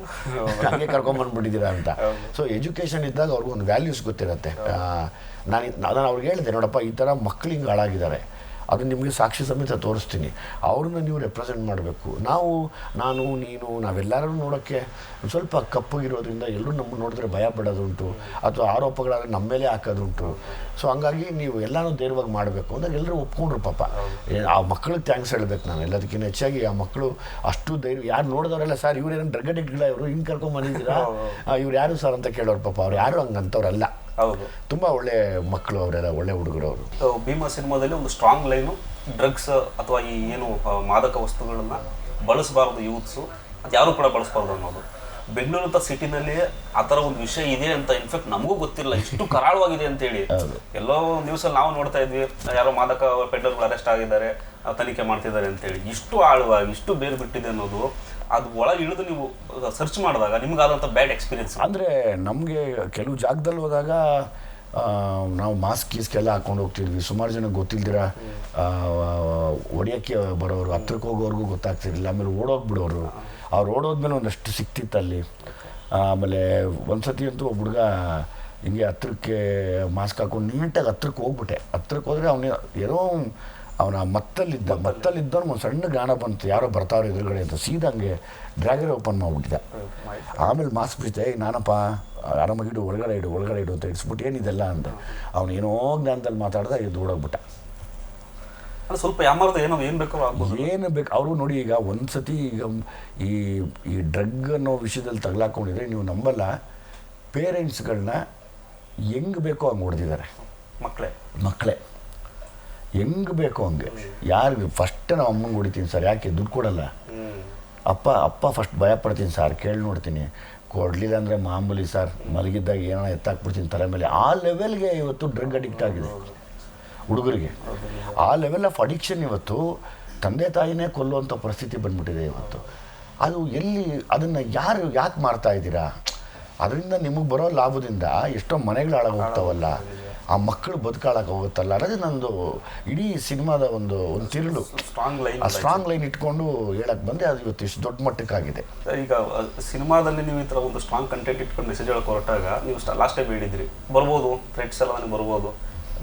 ಹಂಗೆ ಕರ್ಕೊಂಬಂದ್ಬಿಟ್ಟಿದ್ದೀರಾ ಅಂತ. ಸೊ ಎಜುಕೇಷನ್ ಇದ್ದಾಗ ಅವ್ರಿಗೊಂದು ವ್ಯಾಲ್ಯೂಸ್ ಗೊತ್ತಿರುತ್ತೆ. ನಾನು ನಾನು ಅವ್ರಿಗೆ ಹೇಳಿದೆ ನೋಡಪ್ಪ ಈ ಥರ ಮಕ್ಳು ಹಿಂಗೆ ಹಾಳಾಗಿದ್ದಾರೆ. ಅದು ನಿಮಗೆ ಸಾಕ್ಷಿ ಸಮೇತ ತೋರಿಸ್ತೀನಿ. ಅವ್ರನ್ನ ನೀವು ರೆಪ್ರೆಸೆಂಟ್ ಮಾಡಬೇಕು. ನಾವು ನಾನು ನೀನು ನಾವೆಲ್ಲರೂ ನೋಡೋಕ್ಕೆ ಸ್ವಲ್ಪ ಕಪ್ಪಗಿರೋದ್ರಿಂದ ಎಲ್ಲರೂ ನಮ್ಮ ನೋಡಿದ್ರೆ ಭಯ ಪಡೋದುಂಟು. ಅಥವಾ ಆರೋಪಗಳಾದ್ರೆ ನಮ್ಮ ಮೇಲೆ ಹಾಕೋದುಂಟು. ಸೊ ಹಂಗಾಗಿ ನೀವು ಎಲ್ಲನೂ ಧೈರ್ಯವಾಗಿ ಮಾಡಬೇಕು ಅಂದಾಗ ಎಲ್ಲರೂ ಒಪ್ಕೊಂಡ್ರು ಪಾಪ. ಆ ಮಕ್ಕಳಿಗೆ ಥ್ಯಾಂಕ್ಸ್ ಹೇಳಬೇಕು ನಾನು. ಎಲ್ಲದಕ್ಕಿಂತ ಹೆಚ್ಚಾಗಿ ಆ ಮಕ್ಕಳು ಅಷ್ಟು ಧೈರ್ಯ ಯಾರು ನೋಡಿದವರೆಲ್ಲ ಸರ್ ಇವ್ರು ಏನೋ ಡ್ರಗ್ ಅಡಿಕ್ಟ್ಗಳ ಇವರು ಹಿಂಗೆ ಕರ್ಕೊಂಬಂದಿದ್ದೀರಾ ಇವ್ರು ಯಾರು ಸರ್ ಅಂತ ಕೇಳೋರು ಪಾಪ. ಅವ್ರು ಯಾರು ಹಂಗಂತವ್ರಲ್ಲ. ಹೌದು. ತುಂಬ ಒಳ್ಳೆ ಮಕ್ಕಳು ಅವರೆಲ್ಲ ಒಳ್ಳೆ ಹುಡುಗರು ಅವರು. ಭೀಮಾ ಸಿನಿಮಾದಲ್ಲಿ ಒಂದು ಸ್ಟ್ರಾಂಗ್ ಲೈನು ಡ್ರಗ್ಸ್ ಅಥವಾ ಈ ಏನು ಮಾದಕ ವಸ್ತುಗಳನ್ನ ಬಳಸಬಾರದು ಯೂತ್ಸು ಅದು ಯಾರು ಕೂಡ ಬಳಸಬಾರ್ದು ಅನ್ನೋದು. ಬೆಂಗಳೂರು ಅಂತ ಸಿಟಿನಲ್ಲಿ ಆ ಥರ ಒಂದು ವಿಷಯ ಇದೆ ಅಂತ ಇನ್ಫ್ಯಾಕ್ಟ್ ನಮಗೂ ಗೊತ್ತಿಲ್ಲ. ಇಷ್ಟು ಕರಾಳವಾಗಿದೆ ಅಂತೇಳಿ ಎಲ್ಲೋ ನ್ಯೂಸಲ್ಲಿ ನಾವು ನೋಡ್ತಾ ಇದ್ವಿ ಯಾರೋ ಮಾದಕ ಪೆಡ್ಲರ್ಗಳು ಅರೆಸ್ಟ್ ಆಗಿದ್ದಾರೆ ಆ, ತನಿಖೆ ಮಾಡ್ತಿದ್ದಾರೆ ಅಂತೇಳಿ ಇಷ್ಟು ಆಳವಾಗಿ ಇಷ್ಟು ಬೇರು ಬಿಟ್ಟಿದೆ ಅನ್ನೋದು ಅದು ಒಳಗೆ ಇಳಿದು ನೀವು ಸರ್ಚ್ ಮಾಡಿದಾಗ ನಿಮ್ಗಾದಂಥ ಬ್ಯಾಡ್ ಎಕ್ಸ್ಪೀರಿಯನ್ಸ್ ಅಂದರೆ ನಮಗೆ ಕೆಲವು ಜಾಗದಲ್ಲಿ ಹೋದಾಗ ನಾವು ಮಾಸ್ಕ್ ಗೀಸ್ಕೆಲ್ಲ ಹಾಕೊಂಡು ಹೋಗ್ತಿದ್ವಿ. ಸುಮಾರು ಜನ ಗೊತ್ತಿಲ್ದಿರ ಹೊಡಿಯೋಕ್ಕೆ ಬರೋರು, ಹತ್ರಕ್ಕೆ ಹೋಗೋರ್ಗೂ ಗೊತ್ತಾಗ್ತಿರ್ಲಿಲ್ಲ. ಆಮೇಲೆ ಓಡೋಗ್ಬಿಡೋರು. ಅವ್ರು ಓಡೋದ್ಮೇಲೆ ಒಂದಷ್ಟು ಸಿಕ್ತಿತ್ತು ಅಲ್ಲಿ. ಆಮೇಲೆ ಒಂದು ಸತಿ ಅಂತೂ ಒಬ್ಬ ಹುಡುಗ ಹಿಂಗೆ ಹತ್ರಕ್ಕೆ ಮಾಸ್ಕ್ ಹಾಕೊಂಡು ನೀಟಾಗಿ ಹತ್ರಕ್ಕೆ ಹೋಗ್ಬಿಟ್ಟೆ. ಹತ್ರಕ್ಕೆ ಹೋದರೆ ಅವನೇ ಏನೋ ಅವನ ಮತ್ತಲ್ಲಿದ್ದ ಮತ್ತಲ್ಲಿದ್ದ ಒಂದು ಸಣ್ಣ ಗಾಣ ಬಂತು. ಯಾರೋ ಬರ್ತಾವ್ರೆ ಎದುರುಗಡೆ ಅಂತ ಸೀದಂಗೆ ಹಂಗೆ ಡ್ರ್ಯಾಗರ್ ಓಪನ್ ಮಾಡಿಬಿಟ್ಟಿದ್ದ. ಆಮೇಲೆ ಮಾಸ್ಕ್ ಬಿಡ್ತೆ "ಏಯ್, ನಾನಪ್ಪ ಆರಾಮಾಗಿಡು ಒಳಗಡೆ ಇಡು ಒಳಗಡೆ ಇಡು ಅಂತ ಇಡ್ಸ್ಬಿಟ್ಟು ಏನಿದೆಲ್ಲ ಅಂತ ಅವನು ಏನೋ ಜ್ಞಾನದಲ್ಲಿ ಮಾತಾಡ್ದ ಇದು ಓಡೋಗ್ಬಿಟ್ಟ. ಅಂದ್ರೆ ಸ್ವಲ್ಪ ಯಾಮಾರ್ದು ಏನೋ ಏನು ಬೇಕೋ ಏನು ಬೇಕು ಅವರು ನೋಡಿ ಈಗ ಒಂದು ಸತಿ ಈಗ ಈ ಈ ಡ್ರಗ್ ಅನ್ನೋ ವಿಷಯದಲ್ಲಿ ತಗಲಾಕೊಂಡಿದ್ರೆ ನೀವು ನಂಬಲ್ಲ. ಪೇರೆಂಟ್ಸ್ಗಳನ್ನ ಹೆಂಗೆ ಬೇಕೋ ಹಂಗೆ ಹೊಡೆದಿದ್ದಾರೆ. ಮಕ್ಕಳೇ ಮಕ್ಕಳೇ ಹೆಂಗೆ ಬೇಕು ಹಂಗೆ. ಯಾರಿಗೆ ಫಸ್ಟ್ ನಾವು ಅಮ್ಮಂಗೆ ಹೊಡಿತೀನಿ ಸರ್ ಯಾಕೆ? ದುಡ್ಡು ಕೊಡಲ್ಲ. ಅಪ್ಪ ಅಪ್ಪ ಫಸ್ಟ್ ಭಯ ಪಡ್ತೀನಿ ಸರ್ ಕೇಳಿ ನೋಡ್ತೀನಿ. ಕೊಡಲಿಲ್ಲ ಅಂದರೆ ಮಾಮೂಲಿ ಸರ್ ಮಲಗಿದ್ದಾಗ ಏನೋ ಎತ್ತಾಕ್ಬಿಡ್ತೀನಿ ತಲೆ ಮೇಲೆ. ಆ ಲೆವೆಲ್ಗೆ ಇವತ್ತು ಡ್ರಗ್ ಅಡಿಕ್ಟ್ ಆಗಿದೆ. ಹುಡುಗರಿಗೆ. ಆ ಲೆವೆಲ್ ಆಫ್ ಅಡಿಕ್ಷನ್ ಇವತ್ತು ತಂದೆ ತಾಯಿನೇ ಕೊಲ್ಲುವಂಥ ಪರಿಸ್ಥಿತಿ ಬಂದ್ಬಿಟ್ಟಿದೆ ಇವತ್ತು. ಅದು ಎಲ್ಲಿ ಅದನ್ನು ಯಾರು ಯಾಕೆ ಮಾಡ್ತಾ ಇದ್ದೀರಾ? ಅದರಿಂದ ನಿಮಗೆ ಬರೋ ಲಾಭದಿಂದ ಎಷ್ಟೋ ಮನೆಗಳು ಹಾಳಾಗಿ ಹೋಗ್ತಾವಲ್ಲ. ಆ ಮಕ್ಕಳು ಬದುಕಾಳಕ್ಕೆ ಹೋಗುತ್ತಲ್ಲ ಅನ್ನೋದು ನಂದು ಇಡೀ ಸಿನಿಮಾದ ಒಂದು ಒಂದು ತಿರುಳು. ಸ್ಟ್ರಾಂಗ್ ಲೈನ್ ಆ ಸ್ಟ್ರಾಂಗ್ ಲೈನ್ ಇಟ್ಕೊಂಡು ಹೇಳಕ್ಕೆ ಬಂದೆ ಅದು ಇವತ್ತು ಇಷ್ಟು ದೊಡ್ಡ ಮಟ್ಟಕ್ಕಾಗಿದೆ. ಈಗ ಸಿನಿಮಾದಲ್ಲಿ ನೀವು ಈ ಥರ ಒಂದು ಸ್ಟ್ರಾಂಗ್ ಕಂಟೆಂಟ್ ಇಟ್ಕೊಂಡು ಮೆಸೇಜ್ ಹೇಳಕ್ ಹೊರಟಾಗ ನೀವು ಲಾಸ್ಟ್ ಟೈಮ್ ಹೇಳಿದ್ರಿ. ಬರ್ಬೋದು ಥ್ರೆಟ್ಸ್ ಎಲ್ಲ ನನಗೆ ಬರ್ಬೋದು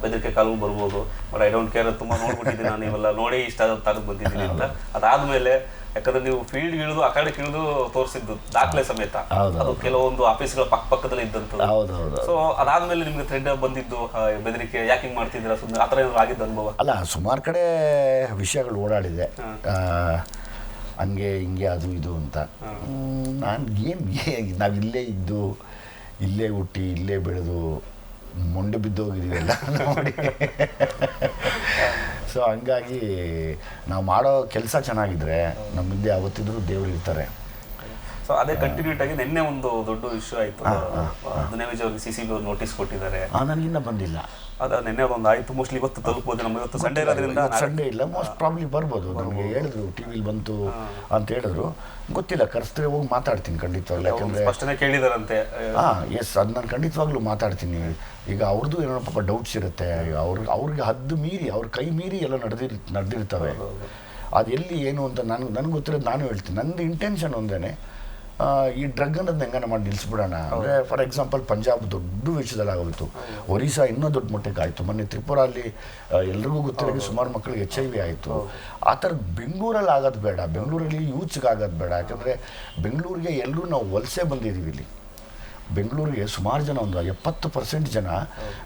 ಬೆದರಿಕೆ ಕಾಲು ಬರ್ಬೋದು ಬಟ್ ಐ ಡೋಂಟ್ ಕೇರ್ ತುಂಬ ನೋಡ್ಬಿಟ್ಟಿದ್ದೀನಿ ನಾನು ಇವೆಲ್ಲ ನೋಡಿ ಇಷ್ಟ ತಾರಕ್ಕೆ ಬಂದಿದ್ದೀನಿ ಅಂತ. ಅದಾದ್ಮೇಲೆ ಯಾಕಂದ್ರೆ ನೀವು ಫೀಲ್ಡ್ ಇಳಿದು ಆ ಕಡೆ ಇಳಿದು ತೋರಿಸಿದ್ದು ದಾಖಲೆ ಸಮೇತ. ಅದು ಕೆಲವೊಂದು ಆಫೀಸ್ಗಳ ಪಕ್ಕ ಪಕ್ಕದಲ್ಲಿ ಹೌದು ಸೊ ಅದಾದ್ಮೇಲೆ ನಿಮ್ಗೆ ಥ್ರೆಡ್ ಬಂದಿದ್ದು ಬೆದರಿಕೆ ಯಾಕೆ ಹಿಂಗ್ ಮಾಡ್ತಿದ್ದೀರಾ ಸುಮ್ಮನೆ ಆ ಥರ ಏನಾದ್ರು ಆಗಿದ್ದ ಅನುಭವ? ಅಲ್ಲ ಸುಮಾರು ಕಡೆ ವಿಷಯಗಳು ಓಡಾಡಿದೆ. ಹಂಗೆ ಹಿಂಗೆ ಅದು ಇದು ಅಂತ. ನಾನು ಏನು ನಾವು ಇಲ್ಲೇ ಇದ್ದು ಇಲ್ಲೇ ಹುಟ್ಟಿ ಇಲ್ಲೇ ಬೆಳೆದು ಮೊಂಡೆ ಬಿದ್ದೋಗಿದ್ದೀವಲ್ಲ ನೋಡಿ. ಸೊ ಹಂಗಾಗಿ ನಾವು ಮಾಡೋ ಕೆಲಸ ಚೆನ್ನಾಗಿದ್ರೆ ನಮ್ಮ ಹಿಂದೆ ಯಾವತ್ತಿದ್ರೂ ದೇವ್ರು ಇರ್ತಾರೆ. ಸೊ ಅದೇ ಕಂಟಿನ್ಯೂಟ್ ಆಗಿ ನಿನ್ನೆ ಒಂದು ದೊಡ್ಡ ಇಶ್ಯೂ ಆಯ್ತು. ದುನೇವಿಜ್ ಅವ್ರಿಗೆ ಸಿ ಸಿ ಬಿ ಅವ್ರು ನೋಟಿಸ್ ಕೊಟ್ಟಿದ್ದಾರೆ. ನನಗಿನ್ನ ಬಂದಿಲ್ಲ. ಅದು ನಿನ್ನೆ ಒಂದು ಆಯ್ತು. ಮೋಸ್ಟ್ಲಿ ಇವತ್ತು ತಲುಪೋದು ನಮ್ಗೆ ಇವತ್ತು ಸಂಡೇ ಇರೋದ್ರಿಂದ ಸಂಡೇ ಇಲ್ಲ. ಮೋಸ್ಟ್ ಪ್ರಾಬ್ಲಿ ಬರ್ಬೋದು. ನಮಗೆ ಹೇಳಿದ್ರು ಟಿ ವಿಲಿ ಬಂತು ಅಂತ ಹೇಳಿದ್ರು. ಗೊತ್ತಿಲ್ಲ ಕರೆಸಿದ್ರೆ ಹೋಗಿ ಮಾತಾಡ್ತೀನಿ ಖಂಡಿತವಾಗ್ಲು. ಯಾಕಂದರೆ ಸ್ಪಷ್ಟನೆ ಕೇಳಿದಾರಂತೆ. ಹಾಂ ಎಸ್ ಅದು ನಾನು ಖಂಡಿತವಾಗ್ಲೂ ಮಾತಾಡ್ತೀನಿ. ಈಗ ಅವ್ರದ್ದು ಏನೋ ಪಾಪ ಡೌಟ್ಸ್ ಇರುತ್ತೆ. ಅವ್ರಿಗೆ ಅವ್ರಿಗೆ ಹದ್ದು ಮೀರಿ ಅವ್ರ ಕೈ ಮೀರಿ ಎಲ್ಲ ನಡೆದಿರ್ ನಡೆದಿರ್ತವೆ. ಅದು ಎಲ್ಲಿ ಏನು ಅಂತ ನನಗೆ ನನಗೆ ಗೊತ್ತಿರೋದು ನಾನು ಹೇಳ್ತೀನಿ. ನಂದು ಇಂಟೆನ್ಷನ್ ಒಂದೇ ಈ ಡ್ರಗ್ ಅನ್ನೋದನ್ನ ಹೆಂಗಾನ ಮಾಡಿ ನಿಲ್ಲಿಸ್ಬಿಡೋಣ ಅಂದರೆ ಫಾರ್ ಎಕ್ಸಾಂಪಲ್ ಪಂಜಾಬ್ ದೊಡ್ಡ ವಿಷಯದಲ್ಲಿ ಆಗೋಯ್ತು ಒರಿಸ್ಸಾ ಇನ್ನೂ ದೊಡ್ಡ ಮಟ್ಟಕ್ಕೆ ಆಯಿತು. ಮೊನ್ನೆ ತ್ರಿಪುರಲ್ಲಿ ಎಲ್ರಿಗೂ ಗೊತ್ತಿರೋ ಸುಮಾರು ಮಕ್ಕಳಿಗೆ ಎಚ್ ಐ ವಿ ಆಯಿತು. ಆ ಥರ ಬೆಂಗಳೂರಲ್ಲಿ ಆಗೋದು ಬೇಡ. ಬೆಂಗಳೂರಲ್ಲಿ ಯೂತ್ಸ್ಗೆ ಆಗೋದು ಬೇಡ. ಯಾಕಂದರೆ ಬೆಂಗಳೂರಿಗೆ ಎಲ್ಲರೂ ನಾವು ವಲಸೆ ಬಂದಿದ್ದೀವಿ ಇಲ್ಲಿ. ಬೆಂಗಳೂರಿಗೆ ಸುಮಾರು ಜನ ಒಂದು ಎಪ್ಪತ್ತು ಪರ್ಸೆಂಟ್ ಜನ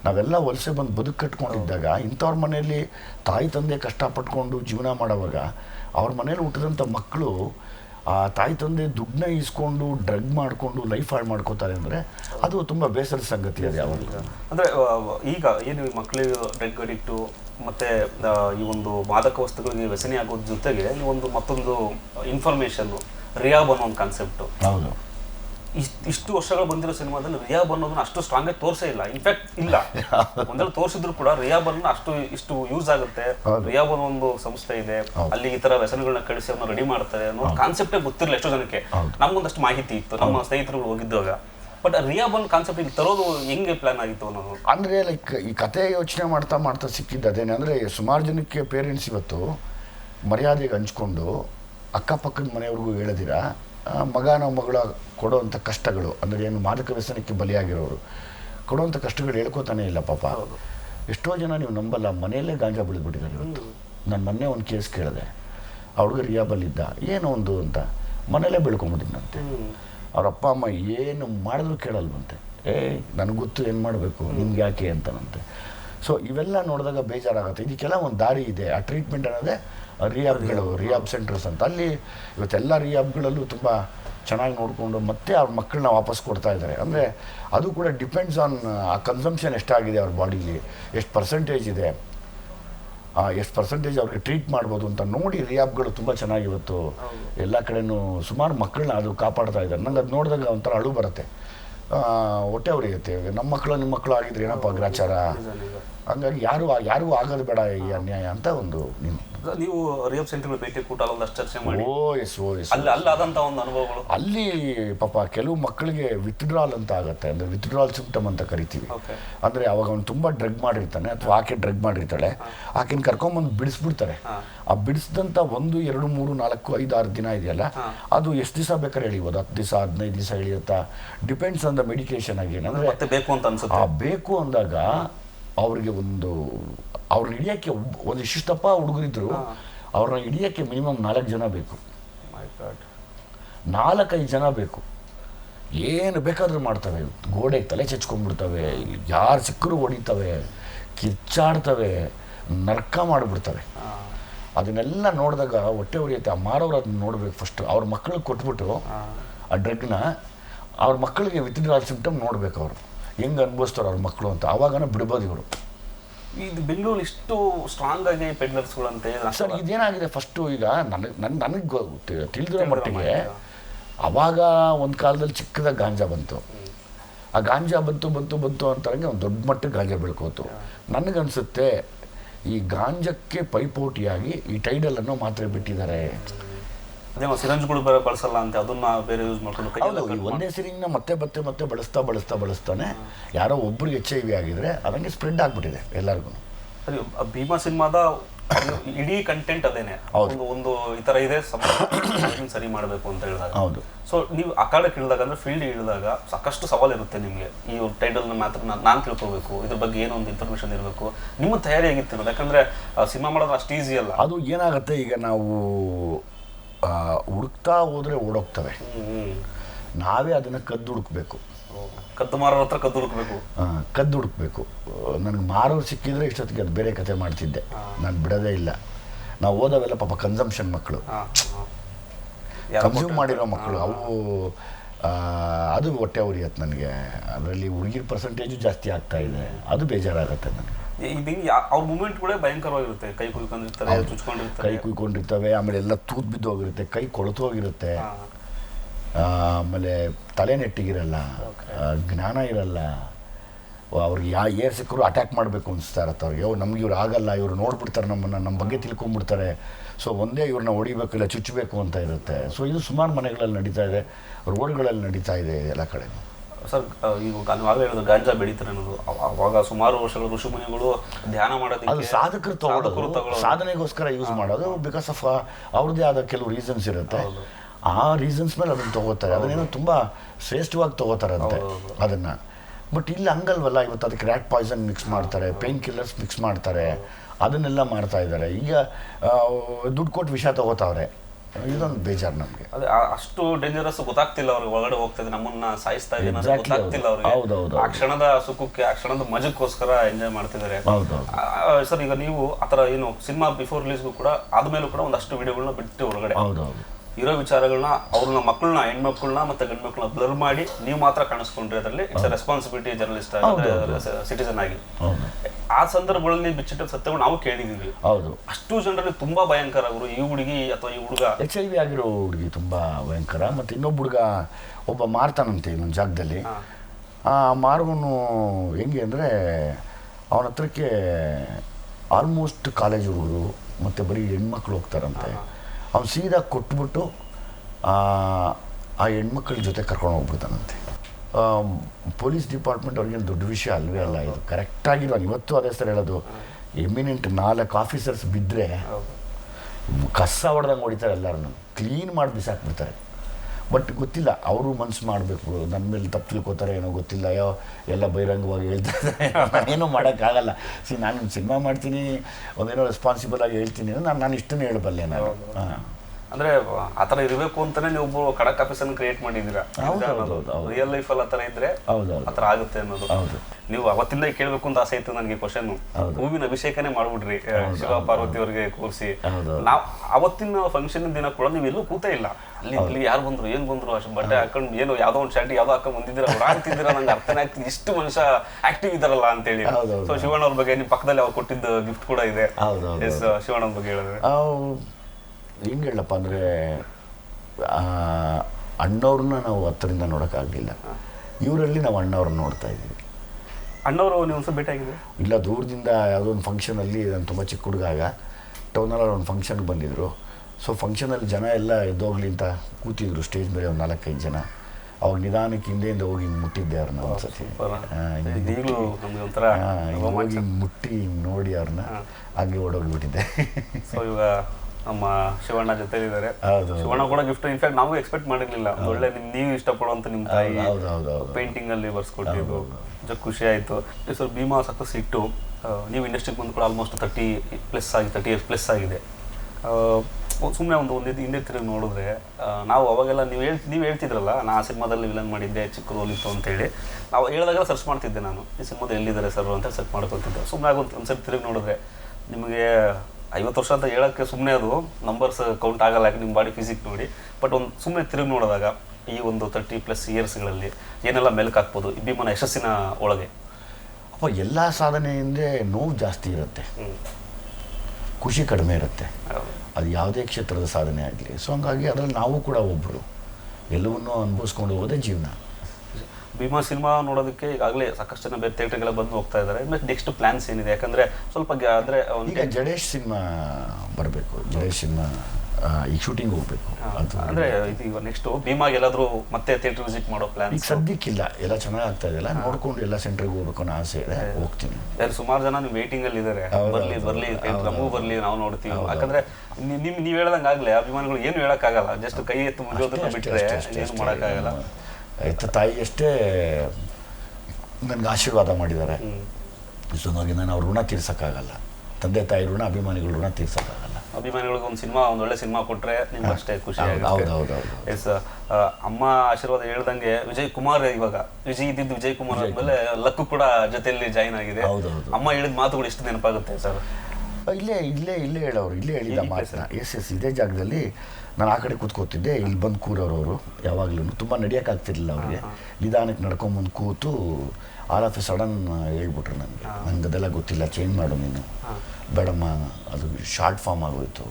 ನಾವೆಲ್ಲ ವಲಸೆ ಬಂದು ಬದುಕು ಕಟ್ಕೊಂಡಿದ್ದಾಗ ಇಂಥವ್ರ ಮನೆಯಲ್ಲಿ ತಾಯಿ ತಂದೆ ಕಷ್ಟಪಟ್ಕೊಂಡು ಜೀವನ ಮಾಡೋವಾಗ ಅವ್ರ ಮನೇಲಿ ಹುಟ್ಟಿದಂಥ ಮಕ್ಕಳು ಆ ತಾಯಿ ತಂದೆ ದುಡ್ಡನ್ನ ಇಸ್ಕೊಂಡು ಡ್ರಗ್ ಮಾಡಿಕೊಂಡು ಲೈಫ್ ಹಾಳು ಮಾಡ್ಕೋತಾರೆ ಅಂದರೆ ಅದು ತುಂಬ ಬೇಸರದ ಸಂಗತಿ ಅದು ಯಾವಾಗ ಅಂದರೆ ಈಗ ಏನು ಮಕ್ಕಳು ಮಕ್ಕಳಿಗೆ ಡ್ರಗ್ ಅಡಿಕ್ಟು ಮತ್ತು ಈ ಒಂದು ಮಾದಕ ವಸ್ತುಗಳಿಗೆ ವ್ಯಸನಿ ಆಗೋದ್ರ ಜೊತೆಗೆ ಈ ಒಂದು ಮತ್ತೊಂದು ಇನ್ಫಾರ್ಮೇಷನ್ನು ರಿಯಾಬ್ ಅನ್ನೋ ಒಂದು ಕಾನ್ಸೆಪ್ಟು ಹೌದು. ಇಷ್ಟು ಇಷ್ಟು ವರ್ಷಗಳು ಬಂದಿರೋ ಸಿನಿಮಾದಲ್ಲಿ ರಿಯಾಬ್ ಅನ್ನೋದನ್ನ ಅಷ್ಟು ಸ್ಟ್ರಾಂಗ್ ಆಗಿ ತೋರಿಸೇ ಇಲ್ಲ. ಇನ್ಫ್ಯಾಕ್ಟ್ ಇಲ್ಲ. ಒಂದೆಲ್ಲ ತೋರಿಸಿದ್ರು ಕೂಡ ರಿಯಾಬ್ ಅನ್ನ ಅಷ್ಟು ಇಷ್ಟು ಯೂಸ್ ಆಗುತ್ತೆ. ರಿಯಾ ಬನ್ ಒಂದು ಸಂಸ್ಥೆ ಇದೆ. ಅಲ್ಲಿ ಈ ತರ ವ್ಯಸನಗಳನ್ನ ಕಳಿಸಿ ಅವ್ರನ್ನ ರೆಡಿ ಮಾಡ್ತಾರೆ ಅನ್ನೋ ಕಾನ್ಸೆಪ್ಟೇ ಗೊತ್ತಿರಲಿಲ್ಲ ಎಷ್ಟೋ ಜನಕ್ಕೆ. ನಮ್ಗೊಂದಷ್ಟು ಮಾಹಿತಿ ಇತ್ತು. ನಮ್ಮ ಸ್ನೇಹಿತರು ಹೋಗಿದ್ದಾಗ. ಬಟ್ ರಿಯಾ ಬನ್ ಕಾನ್ಸೆಪ್ಟ್ ಇಲ್ಲಿ ತರೋದು ಹೆಂಗೆ ಪ್ಲಾನ್ ಆಗಿತ್ತು ಅನ್ನೋದು? ಅಂದರೆ ಲೈಕ್ ಈ ಕತೆ ಯೋಚನೆ ಮಾಡ್ತಾ ಮಾಡ್ತಾ ಸಿಕ್ಕಿದ್ದು ಅದೇನೆ. ಅಂದರೆ ಸುಮಾರು ಜನಕ್ಕೆ ಪೇರೆಂಟ್ಸ್ ಇವತ್ತು ಮರ್ಯಾದೆಗೆ ಹಂಚ್ಕೊಂಡು ಅಕ್ಕಪಕ್ಕದ ಮನೆಯವ್ರಿಗೂ ಹೇಳದಿರ? ಮಗನ ಮಗಳ ಕೊಡುವಂಥ ಕಷ್ಟಗಳು ಅಂದರೆ ಏನು ಮಾದಕ ವ್ಯಸನಕ್ಕೆ ಬಲಿಯಾಗಿರೋರು ಕೊಡುವಂಥ ಕಷ್ಟಗಳು ಹೇಳ್ಕೊತಾನೆ ಇಲ್ಲ ಪಾಪ. ಎಷ್ಟೋ ಜನ ನೀವು ನಂಬಲ್ಲ ಮನೆಯಲ್ಲೇ ಗಾಂಜಾ ಬೆಳೆದ್ಬಿಟ್ಟಿದ್ದಾರೆ ಇವತ್ತು. ನಾನು ಮೊನ್ನೆ ಒಂದು ಕೇಸ್ ಕೇಳಿದೆ. ಆ ರಿಯಾಬಲ್ ಇದ್ದ. ಏನು ಒಂದು ಅಂತ. ಮನೆಯಲ್ಲೇ ಬೆಳ್ಕೊಂಬಿಟ್ಟಿದ್ದಂತೆ ಅವ್ರ ಅಪ್ಪ ಅಮ್ಮ ಏನು ಮಾಡಿದ್ರು ಕೇಳಲ್ವಂತೆ. ಏ ನನಗೆ ಗೊತ್ತು ಏನು ಮಾಡಬೇಕು ನಿಮ್ಗೆ ಯಾಕೆ ಅಂತನಂತೆ. ಸೊ ಇವೆಲ್ಲ ನೋಡಿದಾಗ ಬೇಜಾರಾಗುತ್ತೆ. ಇದಕ್ಕೆಲ್ಲ ಒಂದು ದಾರಿ ಇದೆ. ಆ ಟ್ರೀಟ್ಮೆಂಟ್ ಅನ್ನೋದೇ ರಿಯಾಬ್ಗಳು ರಿಯಾಬ್ ಸೆಂಟರ್ಸ್ ಅಂತ. ಅಲ್ಲಿ ಇವತ್ತೆಲ್ಲ ರಿಯಾಬ್ಗಳಲ್ಲೂ ತುಂಬ ಚೆನ್ನಾಗಿ ನೋಡಿಕೊಂಡು ಮತ್ತೆ ಅವ್ರ ಮಕ್ಕಳನ್ನ ವಾಪಸ್ ಕೊಡ್ತಾ ಇದ್ದಾರೆ. ಅಂದರೆ ಅದು ಕೂಡ ಡಿಪೆಂಡ್ಸ್ ಆನ್ ಆ ಕನ್ಸಂಪ್ಷನ್ ಎಷ್ಟಾಗಿದೆ ಅವ್ರ ಬಾಡಿಲಿ ಎಷ್ಟು ಪರ್ಸೆಂಟೇಜ್ ಇದೆ ಎಷ್ಟು ಪರ್ಸೆಂಟೇಜ್ ಅವ್ರಿಗೆ ಟ್ರೀಟ್ ಮಾಡ್ಬೋದು ಅಂತ ನೋಡಿ ರಿಯಾಬ್ಗಳು ತುಂಬ ಚೆನ್ನಾಗಿ ಇವತ್ತು ಎಲ್ಲ ಕಡೆನೂ ಸುಮಾರು ಮಕ್ಕಳನ್ನ ಅದು ಕಾಪಾಡ್ತಾ ಇದ್ದಾರೆ. ನಂಗೆ ಅದು ನೋಡಿದಾಗ ಒಂಥರ ಅಳು ಬರುತ್ತೆ. ಹೊಟ್ಟೆ ಉರಿಯುತ್ತೆ. ನಮ್ಮ ಮಕ್ಕಳು ನಿಮ್ಮ ಮಕ್ಕಳು ಆಗಿದ್ರೆ ಏನಪ್ಪ ಅಗ್ರಾಚಾರ ಹಂಗಾಗಿ ಯಾರು ಯಾರಿಗೂ ಆಗೋದು ಬೇಡ ಈ ಅನ್ಯಾಯ ಅಂತ ಒಂದು ನಿನ್- ನೀವು ರೇಪ್ ಸೆಂಟರ್ ಭೇಟಿ ಕೂಟ ಒಂದಷ್ಟು ಚರ್ಚೆ ಮಾಡಿ. ಓ ಎಸ್ ಓ ಎಸ್ ಅಲ್ಲಿ ಅಲ್ಲಾದಂಥ ಒಂದು ಅನುಭವಗಳು. ಅಲ್ಲಿ ಪಾಪ ಕೆಲವು ಮಕ್ಕಳಿಗೆ ವಿತ್ಡ್ರಾಲ್ ಅಂತ ಆಗುತ್ತೆ. ಅಂದರೆ ವಿತ್ಡ್ರಾಲ್ ಸಿಂಪ್ಟಮ್ ಅಂತ ಕರಿತೀವಿ. ಅಂದರೆ ಅವಾಗ ಅವ್ನು ತುಂಬ ಡ್ರಗ್ ಮಾಡಿರ್ತಾನೆ ಅಥವಾ ಆಕೆ ಡ್ರಗ್ ಮಾಡಿರ್ತಾಳೆ. ಆಕೆನ ಕರ್ಕೊಂಬಂದು ಬಿಡಿಸ್ಬಿಡ್ತಾರೆ. ಆ ಬಿಡಿಸಿದಂಥ ಒಂದು ಎರಡು ಮೂರು ನಾಲ್ಕು ಐದು ಆರು ದಿನ ಇದೆಯಲ್ಲ ಅದು ಎಷ್ಟು ದಿವಸ ಬೇಕಾದ್ರೆ ಎಳಿಬೋದು. ಹತ್ತು ದಿವಸ ಹದಿನೈದು ದಿವಸ ಎಳಿಯುತ್ತಾ? ಡಿಪೆಂಡ್ಸ್ ಆನ್ ದ ಮೆಡಿಕೇಶನ್ ಆಗಿ. ಏನಂದರೆ ಬೇಕು ಅಂತ ಅನ್ಸುತ್ತೆ. ಆ ಬೇಕು ಅಂದಾಗ ಅವ್ರಿಗೆ ಒಂದು ಅವ್ರನ್ನ ಹಿಡಿಯೋಕ್ಕೆ ಒಂದು ಇಷ್ಟಪ್ಪ ಹುಡುಗರಿದ್ರು ಅವ್ರನ್ನ ಹಿಡಿಯೋಕ್ಕೆ ಮಿನಿಮಮ್ ನಾಲ್ಕು ಜನ ಬೇಕು. ನಾಲ್ಕೈದು ಜನ ಬೇಕು. ಏನು ಬೇಕಾದರೂ ಮಾಡ್ತವೆ. ಗೋಡೆಗೆ ತಲೆ ಚಚ್ಕೊಂಡ್ಬಿಡ್ತವೆ. ಯಾರು ಸಿಕ್ಕರೂ ಹೊಡಿತವೆ. ಕಿಚ್ಚಾಡ್ತವೆ ನರ್ಕ ಮಾಡಿಬಿಡ್ತವೆ. ಅದನ್ನೆಲ್ಲ ನೋಡಿದಾಗ ಹೊಟ್ಟೆ ಉರಿಯುತ್ತೆ. ಆ ಮಾರೋರು ಅದನ್ನ ನೋಡ್ಬೇಕು ಫಸ್ಟ್ ಅವ್ರ ಮಕ್ಕಳಿಗೆ ಕೊಟ್ಬಿಟ್ಟು ಆ ಡ್ರಗ್ನ ಅವ್ರ ಮಕ್ಕಳಿಗೆ ವಿತ್ಡ್ರಾಲ್ ಸಿಂಪ್ಟಮ್ ನೋಡ್ಬೇಕು ಅವರು. ಹೆಂಗೆ ಅನುಭವಿಸ್ತಾರೆ ಅವ್ರ ಮಕ್ಕಳು ಅಂತ ಆವಾಗನ ಬಿಡ್ಬೋದು ಇವರು. ಇದು ಬೆಂಗಳೂರು ಇಷ್ಟು ಸ್ಟ್ರಾಂಗ್ ಆಗಿ ಪೆಡ್ಲರ್ಸ್ಗಳು ಅಂತ ಸರ್ ಇದೇನಾಗಿದೆ ಫಸ್ಟು ಈಗ ನನಗೆ ನನ್ನ ನನಗೆ ತಿಳಿದಿರೋ ತಿಳಿದಿರೋ ಮಟ್ಟಿಗೆ. ಅವಾಗ ಒಂದು ಕಾಲದಲ್ಲಿ ಚಿಕ್ಕದಾಗ ಗಾಂಜಾ ಬಂತು. ಆ ಗಾಂಜಾ ಬಂತು ಬಂತು ಬಂತು ಅಂತಾರಂಗೆ ಒಂದು ದೊಡ್ಡ ಮಟ್ಟಕ್ಕೆ ಗಾಂಜಾ ಬೆಳ್ಕೋತು. ನನಗನ್ಸುತ್ತೆ ಈ ಗಾಂಜಕ್ಕೆ ಪೈಪೋಟಿಯಾಗಿ ಈ ಟೈಡಲನ್ನು ಮಾತ್ರೆ ಬಿಟ್ಟಿದ್ದಾರೆ. ಅದೇ ಸಿರಂಜ್ಗಳು ಬೇರೆ ಬಳಸಲ್ಲ ಅಂತ ಅದನ್ನ ಬೇರೆ ಯೂಸ್ ಮಾಡ್ಕೊಂಡು ಈ ಒಂದೇ ಸಿರಿಂಗ್ನ ಮತ್ತೆ ಮತ್ತೆ ಮತ್ತೆ ಬಳಸ್ತಾ ಬಳಸ್ತಾ ಬಳಸ್ತಾನೆ. ಯಾರೋ ಒಬ್ರಿಗೆ ಎಚ್ ಐ ವಿ ಆಗಿದ್ರೆ ಅದಂಗೆ ಸ್ಪ್ರೆಡ್ ಆಗ್ಬಿಟ್ಟಿದೆ ಎಲ್ಲರಿಗೂ ಸರಿ ಭೀಮಾ ಸಿನಿಮಾದ ಇಡೀ ಕಂಟೆಂಟ್ ಅದೇನೆ. ಒಂದು ಒಂದು ಈ ತರ ಇದೆ ಸರಿ ಮಾಡಬೇಕು ಅಂತ ಹೇಳಿದಾಗ. ಹೌದು. ಸೊ ನೀವು ಅಖಾಡಕ್ಕೆ ಇಳಿದಾಗ ಅಂದ್ರೆ ಫೀಲ್ಡ್ ಇಳಿದಾಗ ಸಾಕಷ್ಟು ಸವಾಲು ಇರುತ್ತೆ ನಿಮಗೆ. ಈ ಟೈಟಲ್ ಮಾತ್ರ ನಾನು ತಿಳ್ಕೊಬೇಕು ಇದ್ರ ಬಗ್ಗೆ ಏನೋ ಒಂದು ಇನ್ಫಾರ್ಮೇಶನ್ ಇರಬೇಕು. ನಿಮ್ಮ ತಯಾರಿ ಆಗಿತ್ತು ಯಾಕಂದ್ರೆ ಸಿನಿಮಾ ಮಾಡೋದು ಅಷ್ಟು ಈಸಿ ಅಲ್ಲ. ಅದು ಏನಾಗುತ್ತೆ ಈಗ ನಾವು ಹುಡುಕ್ತಾ ಹೋದ್ರೆ ಓಡೋಗ್ತವೆ. ನಾವೇ ಅದನ್ನು ಕದ್ದು ಹುಡುಕ್ಬೇಕು. ಕದ್ದು ಮಾರೋರ ಹತ್ರ ಕದ್ದು ಹುಡುಕ್ಬೇಕು ಕದ್ದು ಹುಡುಕ್ಬೇಕು ನನಗೆ ಮಾರೋರು ಸಿಕ್ಕಿದ್ರೆ ಇಷ್ಟೊತ್ತಿಗೆ ಅದು ಬೇರೆ ಕತೆ ಮಾಡ್ತಿದ್ದೆ. ನಾನು ಬಿಡೋದೇ ಇಲ್ಲ. ನಾವು ಓದೋವೆಲ್ಲ ಪಾಪ ಕನ್ಸಂಪ್ಷನ್ ಮಕ್ಕಳು ಕನ್ಸ್ಯೂಮ್ ಮಾಡಿರೋ ಮಕ್ಕಳು ಅವು ಅದು ಹೊಟ್ಟೆ ಉರಿಯತ್ತೆ ನನಗೆ. ಅದರಲ್ಲಿ ಹುಡುಗಿರ ಪರ್ಸೆಂಟೇಜು ಜಾಸ್ತಿ ಆಗ್ತಾ ಇದೆ. ಅದು ಬೇಜಾರಾಗತ್ತೆ ನನಗೆ. ಇದು ಯಾ- ಅವ್ರ ಮೂಮೆಂಟ್ಗಳೇ ಭಯಂಕರವಾಗಿರುತ್ತೆ. ಕೈ ಕುಯ್ಕೊಂಡಿರ್ತಾರೆ ಕೈ ಕುಯ್ಕೊಂಡಿರ್ತವೆ ಆಮೇಲೆ ಎಲ್ಲ ತೂತ್ ಬಿದ್ದು ಹೋಗಿರುತ್ತೆ ಕೈ ಕೊಳತು ಹೋಗಿರುತ್ತೆ. ಆಮೇಲೆ ತಲೆ ನೆಟ್ಟಿಗಿರಲ್ಲ ಜ್ಞಾನ ಇರಲ್ಲ. ಅವ್ರಿಗೆ ಯಾ ಏರ್ ಸಿಕ್ಕರು ಅಟ್ಯಾಕ್ ಮಾಡಬೇಕು ಅನಿಸ್ತಾ ಇರತ್ತೆ ಅವ್ರಿಗೆ. ಯೋ ನಮ್ಗೆ ಇವ್ರು ಆಗಲ್ಲ ಇವ್ರು ನೋಡ್ಬಿಡ್ತಾರೆ ನಮ್ಮನ್ನು ನಮ್ಮ ಬಗ್ಗೆ ತಿಳ್ಕೊಂಬಿಡ್ತಾರೆ. ಸೊ ಒಂದೇ ಇವ್ರನ್ನ ಹೊಡಿಬೇಕಿಲ್ಲ ಚುಚ್ಚಬೇಕು ಅಂತ ಇರುತ್ತೆ. ಸೊ ಇದು ಸುಮಾರು ಮನೆಗಳಲ್ಲಿ ನಡೀತಾ ಇದೆ ರೋಡ್ಗಳಲ್ಲಿ ನಡೀತಾ ಇದೆ ಎಲ್ಲ ಕಡೆ ಸರ್ ಈಗ ನೀವು ಹೇಳಿದ್ರು ಗಾಂಜಾ ಬೆಳೀತಾರೆ ಅನ್ನೋದು. ಅವಾಗ ಸುಮಾರು ವರ್ಷಗಳು ಋಷಿಮುನಿಗಳು ಧ್ಯಾನ ಅದು ಸಾಧಕರು ತಗೊಳ್ಳೋದು. ಸಾಧನೆಗೋಸ್ಕರ ಯೂಸ್ ಮಾಡೋದು. ಬಿಕಾಸ್ ಆಫ್ ಅವ್ರದ್ದೇ ಆದ ಕೆಲವು ರೀಸನ್ಸ್ ಇರುತ್ತೆ. ಆ ರೀಸನ್ಸ್ ಮೇಲೆ ಅದನ್ನ ತಗೋತಾರೆ. ಅದನ್ನೇನು ತುಂಬ ಶ್ರೇಷ್ಠವಾಗಿ ತಗೋತಾರಂತೆ ಅದನ್ನು ಅದನ್ನ. ಬಟ್ ಇಲ್ಲಿ ಹಂಗಲ್ವಲ್ಲ ಇವತ್ತು ಅದಕ್ಕೆ ರ್ಯಾಟ್ ಪಾಯ್ಸನ್ ಮಿಕ್ಸ್ ಮಾಡ್ತಾರೆ ಪೇನ್ ಕಿಲ್ಲರ್ಸ್ ಮಿಕ್ಸ್ ಮಾಡ್ತಾರೆ ಅದನ್ನೆಲ್ಲ ಮಾಡ್ತಾ ಇದ್ದಾರೆ. ಈಗ ದುಡ್ಡು ಕೊಟ್ಟು ವಿಷ ತಗೋತಾವ್ರೆ. ಇದೊಂದು ಬೇಜಾರು ನಮಗೆ. ಅದೇ ಆ- ಅಷ್ಟು ಡೇಂಜರಸ್ ಗೊತ್ತಾಗ್ತಿಲ್ಲ ಅವ್ರಿಗೆ ಒಳಗಡೆ ಹೋಗ್ತಿದ್ರೆ ನಮ್ಮನ್ನ ಸಾಯಿಸ್ತಾ ಇದೆ ಅನ್ನೋದು Exactly ಗೊತ್ತಾಗ್ತಿಲ್ಲ ಹೌದು. ಅವ್ರಿಗೆ. ಹೌದು, ಹೌದು, ಆ ಕ್ಷಣದ ಸುಖಕ್ಕೆ ಆ ಕ್ಷಣದ ಮಜಕ್ಕೋಸ್ಕರ ಎಂಜಾಯ್ ಮಾಡ್ತಿದ್ದಾರೆ. ಹೌದು ಸರ್ ಈಗ ನೀವು ಆತರ ಏನು ಸಿನಿಮಾ ಬಿಫೋರ್ ರಿಲೀಸ್ಗೂ ಕೂಡ ಆದ್ಮೇಲೂ ಕೂಡ ಒಂದಷ್ಟು ವಿಡಿಯೋಗಳನ್ನ ಬಿಟ್ಟು ಒಳಗಡೆ. ಹೌದು ಹೌದು ಇರೋ ವಿಚಾರಗಳನ್ನ ಅವ್ರನ್ನ ಮಕ್ಕಳನ್ನ ಹೆಣ್ಮಕ್ಳನ್ನ ಮತ್ತೆ ಗಂಡು ಮಕ್ಕಳನ್ನ ಬ್ಲರ್ ಮಾಡಿ ನೀವು ಮಾತ್ರ ಕಾಣಿಸ್ಕೊಂಡ್ರೆ ಅದರಲ್ಲಿ ಇಟ್ಸ್ ರೆಸ್ಪಾನ್ಸಿಬಿಲಿಟಿ ಜರ್ನಲಿಸ್ಟ್ ಸಿಟಿಸನ್ ಆಗಿ. ಹೌದು. ಆ ಸಂದರ್ಭಗಳಲ್ಲಿ ಬಿಚ್ಚಿಟ್ಟ ಸತ್ಯಗಳು ನಾವು ಕೇಳಿದೀವಿ ಹೌದು. ಅಷ್ಟು ಜನರಲ್ಲಿ ತುಂಬಾ ಭಯಂಕರ ಅವರು. ಈ ಹುಡುಗಿ ಅಥವಾ ಈ ಹುಡುಗ. ಎಚ್ ಐ ವಿ ಆಗಿರೋ ಹುಡುಗಿ ತುಂಬಾ ಭಯಂಕರ. ಮತ್ತೆ ಇನ್ನೊಬ್ಬ ಹುಡುಗ ಒಬ್ಬ ಮಾರ್ತಾನಂತೆ ಇನ್ನೊಂದು ಜಾಗದಲ್ಲಿ. ಆ ಮಾರುವನು ಹೆಂಗೆ ಅಂದರೆ ಅವನ ಹತ್ರಕ್ಕೆ ಆಲ್ಮೋಸ್ಟ್ ಕಾಲೇಜ್ ಹುಡುಗರು ಮತ್ತು ಬರೀ ಹೆಣ್ಮಕ್ಳು ಹೋಗ್ತಾರಂತೆ. ಅವ್ನು ಸೀದಾ ಕೊಟ್ಬಿಟ್ಟು ಆ ಆ ಹೆಣ್ಮಕ್ಳ ಜೊತೆ ಕರ್ಕೊಂಡು ಹೋಗ್ಬಿಡ್ತಾನಂತೆ. ಪೊಲೀಸ್ ಡಿಪಾರ್ಟ್ಮೆಂಟ್ ಅವ್ರಿಗೇನು ದೊಡ್ಡ ವಿಷಯ ಅಲ್ವೇ ಅಲ್ಲ ಇದು ಕರೆಕ್ಟಾಗಿ ನಾನು ಇವತ್ತು ಅದೇ ಸರ್ ಹೇಳೋದು. ಎಮಿನೆಂಟ್ ನಾಲ್ಕು ಆಫೀಸರ್ಸ್ ಬಿದ್ದರೆ ಕಸ ಹೊಡೆದಂಗೆ ಹೊಡಿತಾರೆ ಎಲ್ಲರನ್ನು. ಕ್ಲೀನ್ ಮಾಡಿ ಬಿಸಾಕ್ಬಿಡ್ತಾರೆ. ಬಟ್ ಗೊತ್ತಿಲ್ಲ ಅವರು ಮನ್ಸು ಮಾಡಬೇಕು. ನನ್ನ ಮೇಲೆ ತಪ್ಪು ತಿಳ್ಕೊತಾರೆ ಏನೋ ಗೊತ್ತಿಲ್ಲ ಅಯ್ಯೋ ಎಲ್ಲ ಬಹಿರಂಗವಾಗಿ ಹೇಳ್ತಾರೆ. ಏನೋ ಏನೂ ಮಾಡೋಕ್ಕಾಗಲ್ಲ. ಸಿ ನಾನು ಸಿನಿಮಾ ಮಾಡ್ತೀನಿ ಒಂದೇನೋ ರೆಸ್ಪಾನ್ಸಿಬಲ್ ಆಗಿ ಹೇಳ್ತೀನಿ ನಾನು ನಾನು ಇಷ್ಟನ್ನೇ ಹೇಳಬಲ್ಲೆ ನಾನು. ಹಾಂ. ಅಂದ್ರೆ ಆತರ ಇರಬೇಕು ಅಂತಾನೆ ನೀವು ಒಬ್ಬ ಖಡಕ್ ಆಫೀಸರ್ ಕ್ರಿಯೇಟ್ ಮಾಡಿದ್ದೀರಾ. ರಿಯಲ್ ಲೈಫ್ ಅಲ್ಲಿ ಆತರ ಇದ್ರೆ ಆತರ ಆಗುತ್ತೆ ಅನ್ನೋದು. ನೀವು ಅವತ್ತಿಂದ ಕೇಳಬೇಕು ಅಂತ ಆಸೆ ಇತ್ತು ನನಗೆ ಕ್ವಶನ್. ಹೂವಿನ ಅಭಿಷೇಕನೇ ಮಾಡ್ಬಿಡ್ರಿ ಶಿವ ಪಾರ್ವತಿ ಅವ್ರಿಗೆ ಕೂರಿಸಿ. ನಾವು ಅವತ್ತಿನ ಫಂಕ್ಷನ್ ದಿನ ಕೂಡ ನೀವು ಎಲ್ಲೂ ಕೂತೇ ಇಲ್ಲ. ಅಲ್ಲಿ ಇಲ್ಲಿ ಯಾರು ಬಂದ್ರು ಏನ್ ಬಂದ್ರು ಅಷ್ಟು ಬಟ್ಟೆ ಹಾಕೊಂಡು ಏನು ಯಾವ್ದೋ ಒಂದು ಶರ್ಟ್ ಯಾವ್ದೋ ಹಾಕೊಂಡ್ ಬಂದಿದ್ದೀರಾ ಓಡಾಡ್ತಿದ್ದೀರಾ ನಂಗೆ ಅರ್ಥನೇ ಆಗ್ತಿದೆ ಇಷ್ಟು ಮನುಷ್ಯ ಆಕ್ಟಿವ್ ಇದಾರಲ್ಲ ಅಂತ ಹೇಳಿ ಹೌದು. ಸೊ ಶಿವಣ್ಣ ಅವ್ರ ಬಗ್ಗೆ ನಿಮ್ ಪಕ್ಕದಲ್ಲಿ ಅವ್ರು ಕೊಟ್ಟಿದ್ದ ಗಿಫ್ಟ್ ಕೂಡ ಇದೆ. ಶಿವಣ್ಣ ಬಗ್ಗೆ ಹೇಳಿದ್ರೆ. ಹೆಂಗೆ ಹೇಳಪ್ಪ ಅಂದರೆ ಅಣ್ಣವ್ರನ್ನ ನಾವು ಹತ್ತರಿಂದ ನೋಡೋಕ್ಕಾಗಲಿಲ್ಲ. ಇವರಲ್ಲಿ ನಾವು ಅಣ್ಣವ್ರನ್ನ ನೋಡ್ತಾ ಇದ್ದೀವಿ. ಅಣ್ಣವರು ನೀವು ಸ್ವಲ್ಪ ಭೇಟಿ ಇಲ್ಲ ದೂರದಿಂದ ಯಾವುದೋ ಒಂದು ಫಂಕ್ಷನಲ್ಲಿ ನಾನು ತುಂಬ ಚಿಕ್ಕ ಹುಡುಗ ಆಗ ಟೌನಲ್ಲಿ ಒಂದು ಫಂಕ್ಷನ್ಗೆ ಬಂದಿದ್ದರು ಸೊ ಫಂಕ್ಷನಲ್ಲಿ ಜನ ಎಲ್ಲ ಎದ್ದೋಗ್ಲಿ ಅಂತ ಕೂತಿದ್ರು ಸ್ಟೇಜ್ ಮೇಲೆ ಒಂದು ನಾಲ್ಕೈದು ಜನ. ಅವಾಗ ನಿಧಾನಕ್ಕೆ ಹಿಂದೆಯಿಂದ ಹೋಗಿ ಹಿಂಗೆ ಮುಟ್ಟಿದ್ದೆ ಅವ್ರನ್ನ ಒಂದ್ಸತಿ ಹಿಂಗೆ ಮುಟ್ಟಿ. ಹಿಂಗೆ ನೋಡಿ ಅವ್ರನ್ನ ಹಂಗೆ ಓಡೋಗಿಬಿಟ್ಟಿದ್ದೆ. ಸೊ ಇವಾಗ ನಮ್ಮ ಶಿವಣ್ಣ ಜೊತೆ ಇದ್ದಾರೆ ಹೌದು. ಶಿವಣ್ಣ ಕೂಡ ಗಿಫ್ಟ್ ಇನ್ಫ್ಯಾಕ್ಟ್ ನಾವು ಎಕ್ಸ್ಪೆಕ್ಟ್ ಮಾಡಿರ್ಲಿಲ್ಲ. ಒಳ್ಳೆ ನಿಮ್ ನೀವು ಇಷ್ಟಪಡುವಂತ ನಿಮ್ ತಾಯಿ ಪೇಂಟಿಂಗ್ ಅಲ್ಲಿ ಬರ್ಸ್ಕೊಟ್ಟಿದ್ದು. ನಿಜ ಖುಷಿ ಆಯ್ತು. ಸರ್ ಭೀಮಾ ಸಕ್ಸಸ್ ಸಿಟ್ಟು ನೀವು ಇಂಡಸ್ಟ್ರಿಗೆ ಬಂದು ಕೂಡ ಆಲ್ಮೋಸ್ಟ್ ತರ್ಟಿ ಪ್ಲಸ್ ಆಗಿ ತರ್ಟಿ ಇಯರ್ಸ್ ಪ್ಲಸ್ ಆಗಿದೆ. ಸುಮ್ಮನೆ ಒಂದು ಒಂದು ಹಿಂದೆ ತಿರುಗಿ ನೋಡಿದ್ರೆ ನಾವು ಅವಾಗೆಲ್ಲ ನೀವು ಹೇಳ್ ನೀವು ಹೇಳ್ತಿದ್ರಲ್ಲ ನಾ ಆ ಸಿನಿಮಾದಲ್ಲಿ ವಿಲನ್ ಮಾಡಿದ್ದೆ ಚಿಕ್ಕ ರೋಲ್ ಇತ್ತು ಅಂತೇಳಿ. ನಾವು ಹೇಳಿದಾಗ ಸರ್ಚ್ ಮಾಡ್ತಿದ್ದೆ ನಾನು. ಈ ಸಿನಿಮಾದಲ್ಲಿ ಎಲ್ಲಿದ್ದಾರೆ ಸರ್ ಅಂತ ಸರ್ಚ್ ಮಾಡ್ಕೊತಿದ್ದೆ ಸುಮ್ಮನೆ ಒಂದು ಸರ್ತಿ ತಿರುಗಿ ನೋಡಿದ್ರೆ ನಿಮಗೆ ಐವತ್ತು ವರ್ಷ ಅಂತ ಹೇಳೋಕ್ಕೆ ಸುಮ್ಮನೆ ಅದು ನಂಬರ್ಸ್ ಕೌಂಟ್ ಆಗಲ್ಲ ಯಾಕೆ ನಿಮ್ಮ ಬಾಡಿ ಫಿಸಿಕ್ ನೋಡಿ. ಬಟ್ ಒಂದು ಸುಮ್ಮನೆ ತಿರುಗಿ ನೋಡಿದಾಗ ಈ ಒಂದು ತರ್ಟಿ ಪ್ಲಸ್ ಇಯರ್ಸ್ಗಳಲ್ಲಿ ಏನೆಲ್ಲ ಮೆಲುಕು ಹಾಕ್ಬೋದು ಭೀಮನ ಯಶಸ್ಸಿನ ಒಳಗೆ. ಅಪ್ಪ ಎಲ್ಲ ಸಾಧನೆ ಹಿಂದೆ ನೋವು ಜಾಸ್ತಿ ಇರುತ್ತೆ. ಖುಷಿ ಕಡಿಮೆ ಇರುತ್ತೆ. ಅದು ಯಾವುದೇ ಕ್ಷೇತ್ರದ ಸಾಧನೆ ಆಗಲಿ. ಸೊ ಹಂಗಾಗಿ ಅದರಲ್ಲಿ ನಾವು ಕೂಡ ಒಬ್ಬರು ಎಲ್ಲವನ್ನೂ ಅನುಭವಿಸ್ಕೊಂಡು ಹೋಗೋದೇ ಜೀವನ. ಭೀಮಾ ಸಿನಿಮಾ ನೋಡೋದಕ್ಕೆ ಈಗಾಗಲೇ ಸಾಕಷ್ಟು ಜನ ಬೇರೆ ಥಿಯೇಟರ್ಗೆಲ್ಲ ಬಂದು ಹೋಗ್ತಾ ಇದ್ದಾರೆ. ಮತ್ತೆ ನೆಕ್ಸ್ಟ್ ಪ್ಲಾನ್ಸ್ ಏನಿದೆ? ಯಾಕಂದ್ರೆ ಸ್ವಲ್ಪ ಗ- ಅಂದ್ರೆ ಈಗ ಜಡೇಶ್ ಸಿನಿಮಾ ಬರಬೇಕು. ಜಡೇಶ್ ಸಿನಿಮಾ ಈಗ ಶೂಟಿಂಗ್ ಹೋಗ್ಬೇಕು. ಅದು ಅಂದ್ರೆ ಇದು ಈಗ ನೆಕ್ಸ್ಟ್ ಭೀಮಾಗೆ ಎಲ್ಲಾದರೂ ಮತ್ತೆ ಥಿಯೇಟರ್ ವಿಸಿಟ್ ಮಾಡೋ ಈಗ ಪ್ಲಾನ್ಸ್ ಸದ್ಯಕ್ಕಿಲ್ಲ. ಎಲ್ಲ ಚೆನ್ನಾಗಿ ಆಗ್ತಾ ಇದೆಯಲ್ಲ ನೋಡ್ಕೊಂಡು ಎಲ್ಲ ಸೆಂಟ್ರಿಗೆ ಹೋಗ್ಬೇಕು ಅನ್ನೋ ಆಸೆ ಇದೆ. ಹೋಗ್ತೀನಿ. ಯಾರು ಸುಮಾರು ಜನ ನೀವು ವೇಟಿಂಗ್ ಅಲ್ಲಿ ಇದ್ದಾರೆ ಹೌದು, ಬರ್ಲಿ ಹೌದು, ಬರ್ಲಿ ಹೌದು, theatre ನಮಗೂ. ಬರ್ಲಿ ನಾವು ನೋಡ್ತೀವಿ. ಯಾಕಂದ್ರೆ ನಿಮ್ ನೀವ್ ಹೇಳ್ದಂಗೆ ಆಗ್ಲೇ ಅಭಿಮಾನಿಗಳು ಏನು ಹೇಳಕ್ಕಾಗಲ್ಲ. ಜಸ್ಟ್ ಕೈ ಎತ್ತು ಮುಗಿಯೋದನ್ನ ಬಿಟ್ಟರೆ ಬಿಟ್ರೆ ಅಷ್ಟೇ, ಅಷ್ಟೇ, ಏನು ಅಷ್ಟೇ. ಮಾಡಕ್ಕಾಗಲ್ಲ. ಹೆತ್ತ ತಾಯಿ ಅಷ್ಟೇ ನನಗೆ ಆಶೀರ್ವಾದ ಮಾಡಿದ್ದಾರೆ. ಸೊ ಹಾಗಾಗಿ ನಾನು ಅವ್ರ ಋಣ ತೀರ್ಸೋಕ್ಕಾಗಲ್ಲ. ತಂದೆ ತಾಯಿ ಋಣ ಅಭಿಮಾನಿಗಳ ಋಣ ತೀರ್ಸೋಕ್ಕಾಗಲ್ಲ. ಅಭಿಮಾನಿಗಳಿಗೆ ಒಂದು ಸಿನಿಮಾ ಒಂದು ಒಳ್ಳೆ ಸಿನಿಮಾ ಕೊಟ್ಟರೆ ನಿಮ್ಗೆ ಅಷ್ಟೇ ಖುಷಿ. ಎಸ್ ಅಮ್ಮ ಆಶೀರ್ವಾದ ಹೇಳ್ದಂಗೆ ವಿಜಯ್ ಕುಮಾರ್ ಇವಾಗ ವಿಜಯ್ ಇದ್ದಿದ್ದು ವಿಜಯ್ ಕುಮಾರ್ ಆದ್ಮೇಲೆ ಲಕ್ಕು ಕೂಡ ಜೊತೆಯಲ್ಲಿ ಜಾಯಿನ್ ಆಗಿದೆ. ಅಮ್ಮ ಹೇಳಿದ ಮಾತುಗಳು ಎಷ್ಟು ನೆನಪಾಗುತ್ತೆ ಸರ್? ಇಲ್ಲೇ ಇಲ್ಲೇ ಇಲ್ಲೇ ಹೇಳೋರು ಇಲ್ಲೇ ಹೇಳಿದ ಮಾತು ಮಾತನ್ನ. ಎಸ್ ಎಸ್ ಇದೇ ಜಾಗದಲ್ಲಿ ನಾನು ಆ ಕಡೆ ಕೂತ್ಕೋತಿದ್ದೆ ಇಲ್ಲಿ ಬಂದು ಕೂರೋರು ಅವರು ಯಾವಾಗಲೂ ತುಂಬ ನಡೆಯೋಕ್ಕಾಗ್ತಿರ್ಲಿಲ್ಲ ಅವ್ರಿಗೆ. ನಿಧಾನಕ್ಕೆ ನಡ್ಕೊಂಬಂದು ಕೂತು ಆಲ್ ಆಫ್ ಎ ಸಡನ್ ಹೇಳ್ಬಿಟ್ರು ನನಗೆ ನನಗೆ ಅದೆಲ್ಲ ಗೊತ್ತಿಲ್ಲ ಚೇಂಜ್ ಮಾಡು ನೀನು. ಬೇಡಮ್ಮ ಅದು ಶಾರ್ಟ್ ಫಾರ್ಮ್ ಆಗೋಯ್ತು.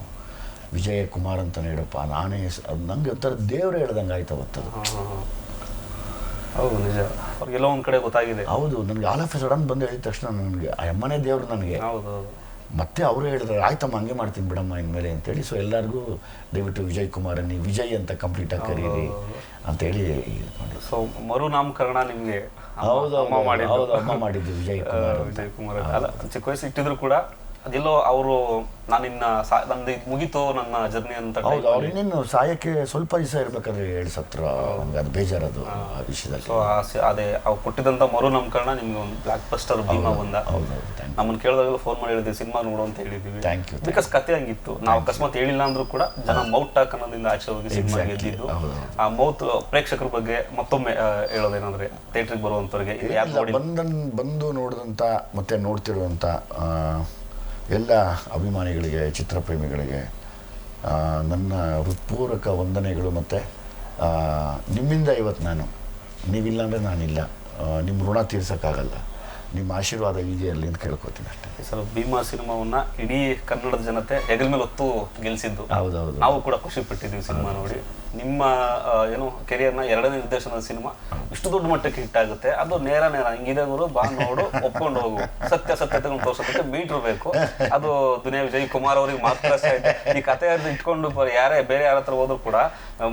ವಿಜಯ ಕುಮಾರ್ ಅಂತ ಹೇಳಪ್ಪ ನಾನೇ ಅದು ನಂಗೆ ಒಂಥರ ದೇವ್ರು ಹೇಳ್ದಂಗೆ ಆಯ್ತು ಅವತ್ತು. ಹೌದು ನಿಜ. ಅವ್ರಿಗೆಲ್ಲ ಒಂದು ಕಡೆ ಗೊತ್ತಾಗಿದೆ. ಹೌದು ನನಗೆ ಆಲ್ ಆಫ್ ಎ ಸಡನ್ ಬಂದು ಹೇಳಿದ ತಕ್ಷಣ ನನಗೆ ಆ ಅಮ್ಮನೇ ದೇವ್ರು ನನಗೆ. ಹೌದು. ಮತ್ತೆ ಅವರು ಹೇಳಿದ್ರು ಆಯ್ತಮ್ಮ ಹಂಗೆ ಮಾಡ್ತೀನಿ ಬಿಡಮ್ಮ ಇನ್ಮೇಲೆ ಅಂತೇಳಿ. ಸೊ ಎಲ್ಲರಿಗೂ ದಯವಿಟ್ಟು ವಿಜಯ್ ಕುಮಾರ್ ನೀವು ವಿಜಯ್ ಅಂತ ಕಂಪ್ಲೀಟಾಗಿ ಕರೀರಿ ಅಂತೇಳಿ ಸೊ ಮರುನಾಮಕರಣ ನಿಮಗೆ ಹೌದು ಅಮ್ಮ ಮಾಡಿದ್ದು. ವಿಜಯ್ ಕುಮಾರ್ ವಿಜಯ್ ಕುಮಾರ್ ಅಲ್ಲ ಚಿಕ್ಕ ವಯಸ್ಸು ಇಟ್ಟಿದ್ರು ಕೂಡ ಅದೆಲ್ಲೋ ಅವರು ನಾನಿನ್ನ ನಂದು ಇದು ಮುಗೀತು ನನ್ನ ಜರ್ನಿ ಅಂತ ಹೌದು ಅವ್ರು ಇನ್ನೇನು ಸಾಯಕ್ಕೆ ಸ್ವಲ್ಪ ದಿವಸ ಇರ್ಬೇಕಾದ್ರೆ ಹೇಳಿ ಸತ್ರ ಅದು ಬೇಜಾರದು ಆ ವಿಷಯದಲ್ಲಿ. ಸೊ ಅದೇ ಅವ್ರು ಕೊಟ್ಟಿದ್ದಂಥ ಮರು ನಾಮಕರಣ ನಿಮ್ಗೆ ಒಂದು ಬ್ಲಾಕ್ ಬಸ್ಟರ್ ಭೀಮಾ ಬಂದ ಹೌದು ಹೌದು ಥ್ಯಾಂಕ್ ನಮ್ಮನ್ನ ಕೇಳಿದಾಗಲೂ ಫೋನ್ ಮಾಡಿ ಹೇಳಿದ್ವಿ ಸಿನಿಮಾ ನೋಡು ಅಂತ ಹೇಳಿದ್ವಿ. ಥ್ಯಾಂಕ್ ಯು thank ಬಿಕಾಸ್ ಕತೆ ಹಂಗಿತ್ತು. ನಾವು ಅಕಸ್ಮಾತ್ ಹೇಳಿಲ್ಲ ಅಂದ್ರೂ ಕೂಡ ಜನ ಮೌಟ್ ಟಾಕ್ ಅನ್ನೋದ್ರಿಂದ ಆಚೆ ಹೋಗಿ ಸಿನಿಮಾ Exactly, ಗೆದ್ದಿದ್ದು. ಹೌದು, ಆ ಮೌತ್ ಪ್ರೇಕ್ಷಕರ ಬಗ್ಗೆ ಮತ್ತೊಮ್ಮೆ ಆ, ಹೇಳೋದೇನಂದ್ರೆ ಥಿಯೇಟ್ರಿಗೆ ಬರುವಂಥವ್ರಿಗೆ ಇದು ಯಾರು ನೋಡಿ ಬಂದನ್ ಬಂದು ನೋಡಿದಂಥ ಮತ್ತೆ ನೋಡ್ತಿರುವಂಥ ಆ, ಎಲ್ಲ ಅಭಿಮಾನಿಗಳಿಗೆ, ಚಿತ್ರಪ್ರೇಮಿಗಳಿಗೆ ನನ್ನ ಹೃತ್ಪೂರ್ವಕ ವಂದನೆಗಳು ಮತ್ತು ನಿಮ್ಮಿಂದ ಇವತ್ತು ನಾನು, ನೀವಿಲ್ಲ ಅಂದರೆ ನಾನಿಲ್ಲ. ನಿಮ್ಮ ಋಣ ತೀರ್ಸೋಕ್ಕಾಗಲ್ಲ. ನಿಮ್ಮ ಆಶೀರ್ವಾದ ಹೀಗೆ ಇರಲಿ ಅಂತ ಕೇಳ್ಕೊತೀನಿ ಅಷ್ಟೇ. ಸರ್ ಭೀಮಾ ಸಿನಿಮಾವನ್ನ ಇಡೀ ಕನ್ನಡದ ಜನತೆ ಹೆಗಲ ಮೇಲೆ ಹೊತ್ತು ಗೆಲ್ಸಿದ್ದು. ಹೌದೌದು. ನಾವು ಕೂಡ ಖುಷಿ ಪಟ್ಟಿದ್ದೀವಿ ಸಿನಿಮಾ ನೋಡಿ. ನಿಮ್ಮ ಏನು ಕೆರಿಯರ್ನ ಎರಡನೇ ನಿರ್ದೇಶನದ ಸಿನಿಮಾ ಇಷ್ಟು ದೊಡ್ಡ ಮಟ್ಟಕ್ಕೆ ಹಿಟ್ ಆಗುತ್ತೆ. ಅದು ನೇರ ನೇರ. ಹಿಂಗಿದೆ ಗುರು ಬಾ ನೋಡು ಒಪ್ಕೊಂಡು ಹೋಗು. ಸತ್ಯ ಸತ್ಯತೆ ತೋರ್ಸೋದಕ್ಕೆ ಮೀಟರ್ ಬೇಕು. ಅದು ದುನಿಯಾ ವಿಜಯ್ ಕುಮಾರ್ ಅವ್ರಿಗೆ ಮಾತ್ರ. ಈ ಕತೆ ಇಟ್ಕೊಂಡು ಯಾರೇ ಬೇರೆ ಯಾರ ಹತ್ರ ಹೋದ್ರು ಕೂಡ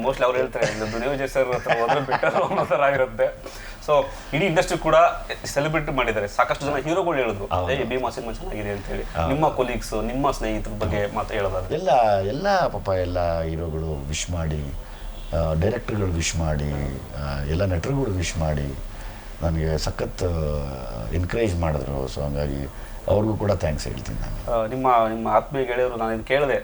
ಮೋಸ್ಟ್ಲಿ ಅವ್ರು ಹೇಳ್ತಾರೆ ದುನಿಯಾ ವಿಜಯ್ ಸರ್ ಹತ್ರ ಹೋದ್ರೆ ಬಿಟ್ಟರು ಅನ್ನೋ ಥರ ಆಗಿರುತ್ತೆ ಸೊ ಇಡೀ ಇಂಡಸ್ಟ್ರಿ ಕೂಡ ಸೆಲೆಬ್ರೇಟ್ ಮಾಡಿದ್ದಾರೆ. ಸಾಕಷ್ಟು ಜನ ಹೀರೋಗಳು ಹೇಳಿದ್ರು. ಏ ಭೀಮಾ ಸಿನಿಮಾ ಚೆನ್ನಾಗಿದೆ ಅಂತ ಹೇಳಿ. ನಿಮ್ಮ ಕೊಲೀಗ್ಸ್ ನಿಮ್ಮ ಸ್ನೇಹಿತರ ಬಗ್ಗೆ ಮಾತು ಹೇಳೋದಾದ್ರೆ? ಎಲ್ಲ ಎಲ್ಲ ಪಾಪ ಎಲ್ಲ ಹೀರೋಗಳು ವಿಶ್ ಮಾಡಿ ಡೈರೆಕ್ಟರ್ಗಳು ವಿಶ್ ಮಾಡಿ ಎಲ್ಲ ನಟರುಗಳು ವಿಶ್ ಮಾಡಿ ನನಗೆ ಸಖತ್ ಎನ್ಕರೇಜ್ ಮಾಡಿದ್ರು. ಸೊ ಹಂಗಾಗಿ ಅವ್ರಿಗೂ ಕೂಡ ಥ್ಯಾಂಕ್ಸ್ ಹೇಳ್ತೀನಿ ನಾನು. ನಿಮ್ಮ ನಿಮ್ಮ ಆತ್ಮೀಯ ಗೆಳೆಯರು ನಾನು ಇದು ಕೇಳಿದೆ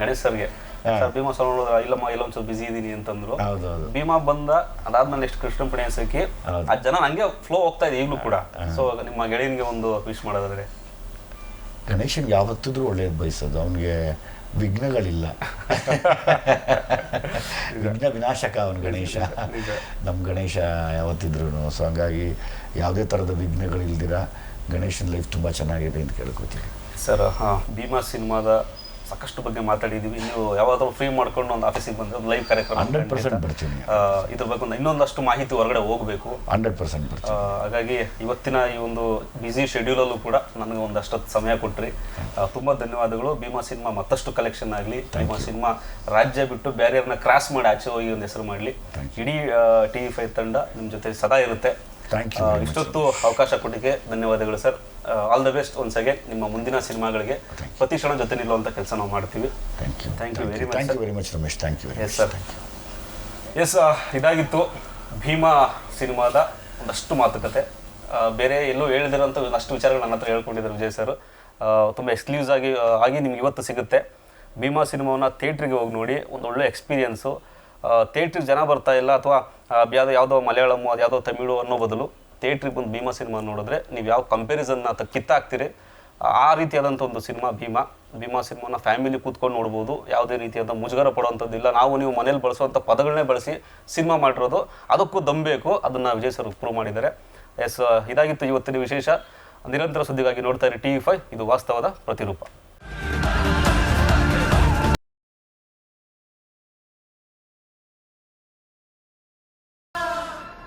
ಗಣೇಶ್ ಸರ್ಗೆ. ಸರ್ ಭೀಮಾ ಸರ್ ಇಲ್ಲಮ್ಮ ಇಲ್ಲೊಂದ್ ಸ್ವಲ್ಪ ಬಿಸಿ ಇದೀನಿ ಅಂತಂದ್ರು. ಹೌದು ಹೌದು. ಭೀಮಾ ಬಂದ ಅದಾದ್ಮೇಲೆ ನೆಕ್ಸ್ಟ್ ಕೃಷ್ಣ ಪಣಿ ಅನ್ಸಕ್ಕೆ ಹೌದು. ಆ ಜನ ಹಂಗೆ ಫ್ಲೋ ಹೋಗ್ತಾ ಇದೆ ಈಗಲೂ ಕೂಡ. ಸೊ ನಿಮ್ಮ ಗೆಳೆಯನಿಗೆ ಒಂದು ವಿಶ್ ಮಾಡೋದಾದ್ರೆ? ಗಣೇಶನ್ಗೆ ಯಾವತ್ತಿದ್ರೂ ಒಳ್ಳೇದು ಬಯಸೋದು. ಅವನಿಗೆ ವಿಘ್ನಗಳಿಲ್ಲ. ವಿಘ್ನ ವಿನಾಶಕ ಅವನು ಗಣೇಶ. ನಮ್ಮ ಗಣೇಶ ಯಾವತ್ತಿದ್ರು. ಸೊ ಹಂಗಾಗಿ ಯಾವುದೇ ಥರದ ವಿಘ್ನಗಳಿಲ್ದಿರ ಗಣೇಶನ ಲೈಫ್ ತುಂಬ ಚೆನ್ನಾಗಿದೆ ಅಂತ ಕೇಳ್ಕೊತೀನಿ ಸರ್ ಭೀಮಾ ಸಿನಿಮಾದ ಸಾಕಷ್ಟು ಬಗ್ಗೆ ಮಾತಾಡಿದೀವಿ. ನೀವು ಯಾವಾಗಾದ್ರೂ ಫ್ರೀ ಮಾಡ್ಕೊಂಡು ಒಂದು ಆಫೀಸಿಗೆ ಬಂದ್ರೆ ಒಂದು ಲೈವ್ ಕಾರ್ಯಕ್ರಮ ಹಂಡ್ರೆಡ್ ಪರ್ಸೆಂಟ್. ಬರ್ತೀನಿ. ಇದ್ರ ಬಗ್ಗೆ ಒಂದು ಇನ್ನೊಂದಷ್ಟು ಮಾಹಿತಿ ಹೊರಗಡೆ ಹೋಗಬೇಕು. ಹಂಡ್ರೆಡ್ ಪರ್ಸೆಂಟ್ ಬರ್ತೀನಿ. ಹಾಗಾಗಿ ಇವತ್ತಿನ ಈ ಒಂದು ಬ್ಯುಸಿ ಶೆಡ್ಯೂಲಲ್ಲೂ ಕೂಡ ನನಗೆ ಒಂದಷ್ಟು ಸಮಯ ಕೊಟ್ರಿ. ತುಂಬ ಧನ್ಯವಾದಗಳು. ಭೀಮಾ ಸಿನಿಮಾ ಮತ್ತಷ್ಟು ಕಲೆಕ್ಷನ್ ಆಗಲಿ. ಭೀಮಾ ಸಿನಿಮಾ ರಾಜ್ಯ ಬಿಟ್ಟು ಬೇರೆಯವ್ರನ್ನ ಕ್ರಾಸ್ ಮಾಡಿ ಆಚೆ ಹೋಗಿ ಒಂದು ಹೆಸರು ಮಾಡಲಿ. ಇಡೀ ಟಿ ವಿ ಫೈವ್ ತಂಡ ನಿಮ್ಮ ಜೊತೆ ಸದಾ ಇರುತ್ತೆ. ಇಷ್ಟೊತ್ತು ಅವಕಾಶ ಕೊಟ್ಟಿಗೆ ಧನ್ಯವಾದಗಳು sir. All the best once again ನಿಮ್ಮ ಮುಂದಿನ ಸಿನಿಮಾಗಳಿಗೆ. ಪ್ರತಿ ಕ್ಷಣ ಜೊತೆ ನಿಲ್ಲುವಂಥ ಕೆಲಸ ನಾವು ಮಾಡ್ತೀವಿ. Thank you thank you very much, thank you. Very much Ramesh thank you yes yes thank you yes ಇದಾಗಿತ್ತು ಭೀಮಾ ಸಿನಿಮಾದ ಒಂದಷ್ಟು ಮಾತುಕತೆ. ಬೇರೆ ಎಲ್ಲೂ ಹೇಳಿದಿರೋಂಥ ಒಂದಷ್ಟು ವಿಚಾರಗಳು ನನ್ನ ಹತ್ರ ಹೇಳ್ಕೊಂಡಿದ್ದಾರೆ ವಿಜಯ್ ಸರ್. ತುಂಬ ಎಕ್ಸ್ಕ್ಲೂಸ್ ಆಗಿ ಆಗಿ ನಿಮ್ಗೆ ಇವತ್ತು ಸಿಗುತ್ತೆ. ಭೀಮಾ ಸಿನಿಮಾವನ್ನ ಥಿಯೇಟ್ರಿಗೆ ಹೋಗಿ ನೋಡಿ ಒಂದು ಒಳ್ಳೆ ಎಕ್ಸ್ಪೀರಿಯನ್ಸು ಥಿಯೇಟ್ರಿಗೆ ಜನ ಬರ್ತಾ ಇಲ್ಲ ಅಥವಾ ಯಾವುದೋ ಯಾವುದೋ ಮಲಯಾಳಮು ಅದು ಯಾವುದೋ ತಮಿಳು ಅನ್ನೋ ಬದಲು ಥಿಯೇಟ್ರಿಗೆ ಬಂದು ಭೀಮಾ ಸಿನಿಮಾ ನೋಡಿದ್ರೆ ನೀವು ಯಾವ ಕಂಪ್ಯಾರಿಸನ್ನ ಅಥವಾ ಕಿತ್ತಾಕ್ತೀರಿ. ಆ ರೀತಿಯಾದಂಥ ಒಂದು ಸಿನಿಮಾ ಭೀಮಾ. ಭೀಮಾ ಸಿನಿಮಾನ ಫ್ಯಾಮಿಲಿ ಕೂತ್ಕೊಂಡು ನೋಡ್ಬೋದು. ಯಾವುದೇ ರೀತಿಯಾದ ಮುಜುಗರ ಪಡುವಂಥದ್ದಿಲ್ಲ. ನಾವು ನೀವು ಮನೇಲಿ ಬಳಸುವಂಥ ಪದಗಳನ್ನೇ ಬಳಸಿ ಸಿನಿಮಾ ಮಾಡಿರೋದು. ಅದಕ್ಕೂ ದಮ್ ಬೇಕು. ಅದನ್ನು ವಿಜಯ್ ಸರ್ ಪ್ರೂವ್ ಮಾಡಿದ್ದಾರೆ. ಎಸ್ ಇದಾಗಿತ್ತು ಇವತ್ತಿನ ವಿಶೇಷ. ನಿರಂತರ ಸುದ್ದಿಗಾಗಿ ನೋಡ್ತಾ ಇರಿ ಟಿ ವಿ ಫೈವ್ ಇದು ವಾಸ್ತವದ ಪ್ರತಿರೂಪ.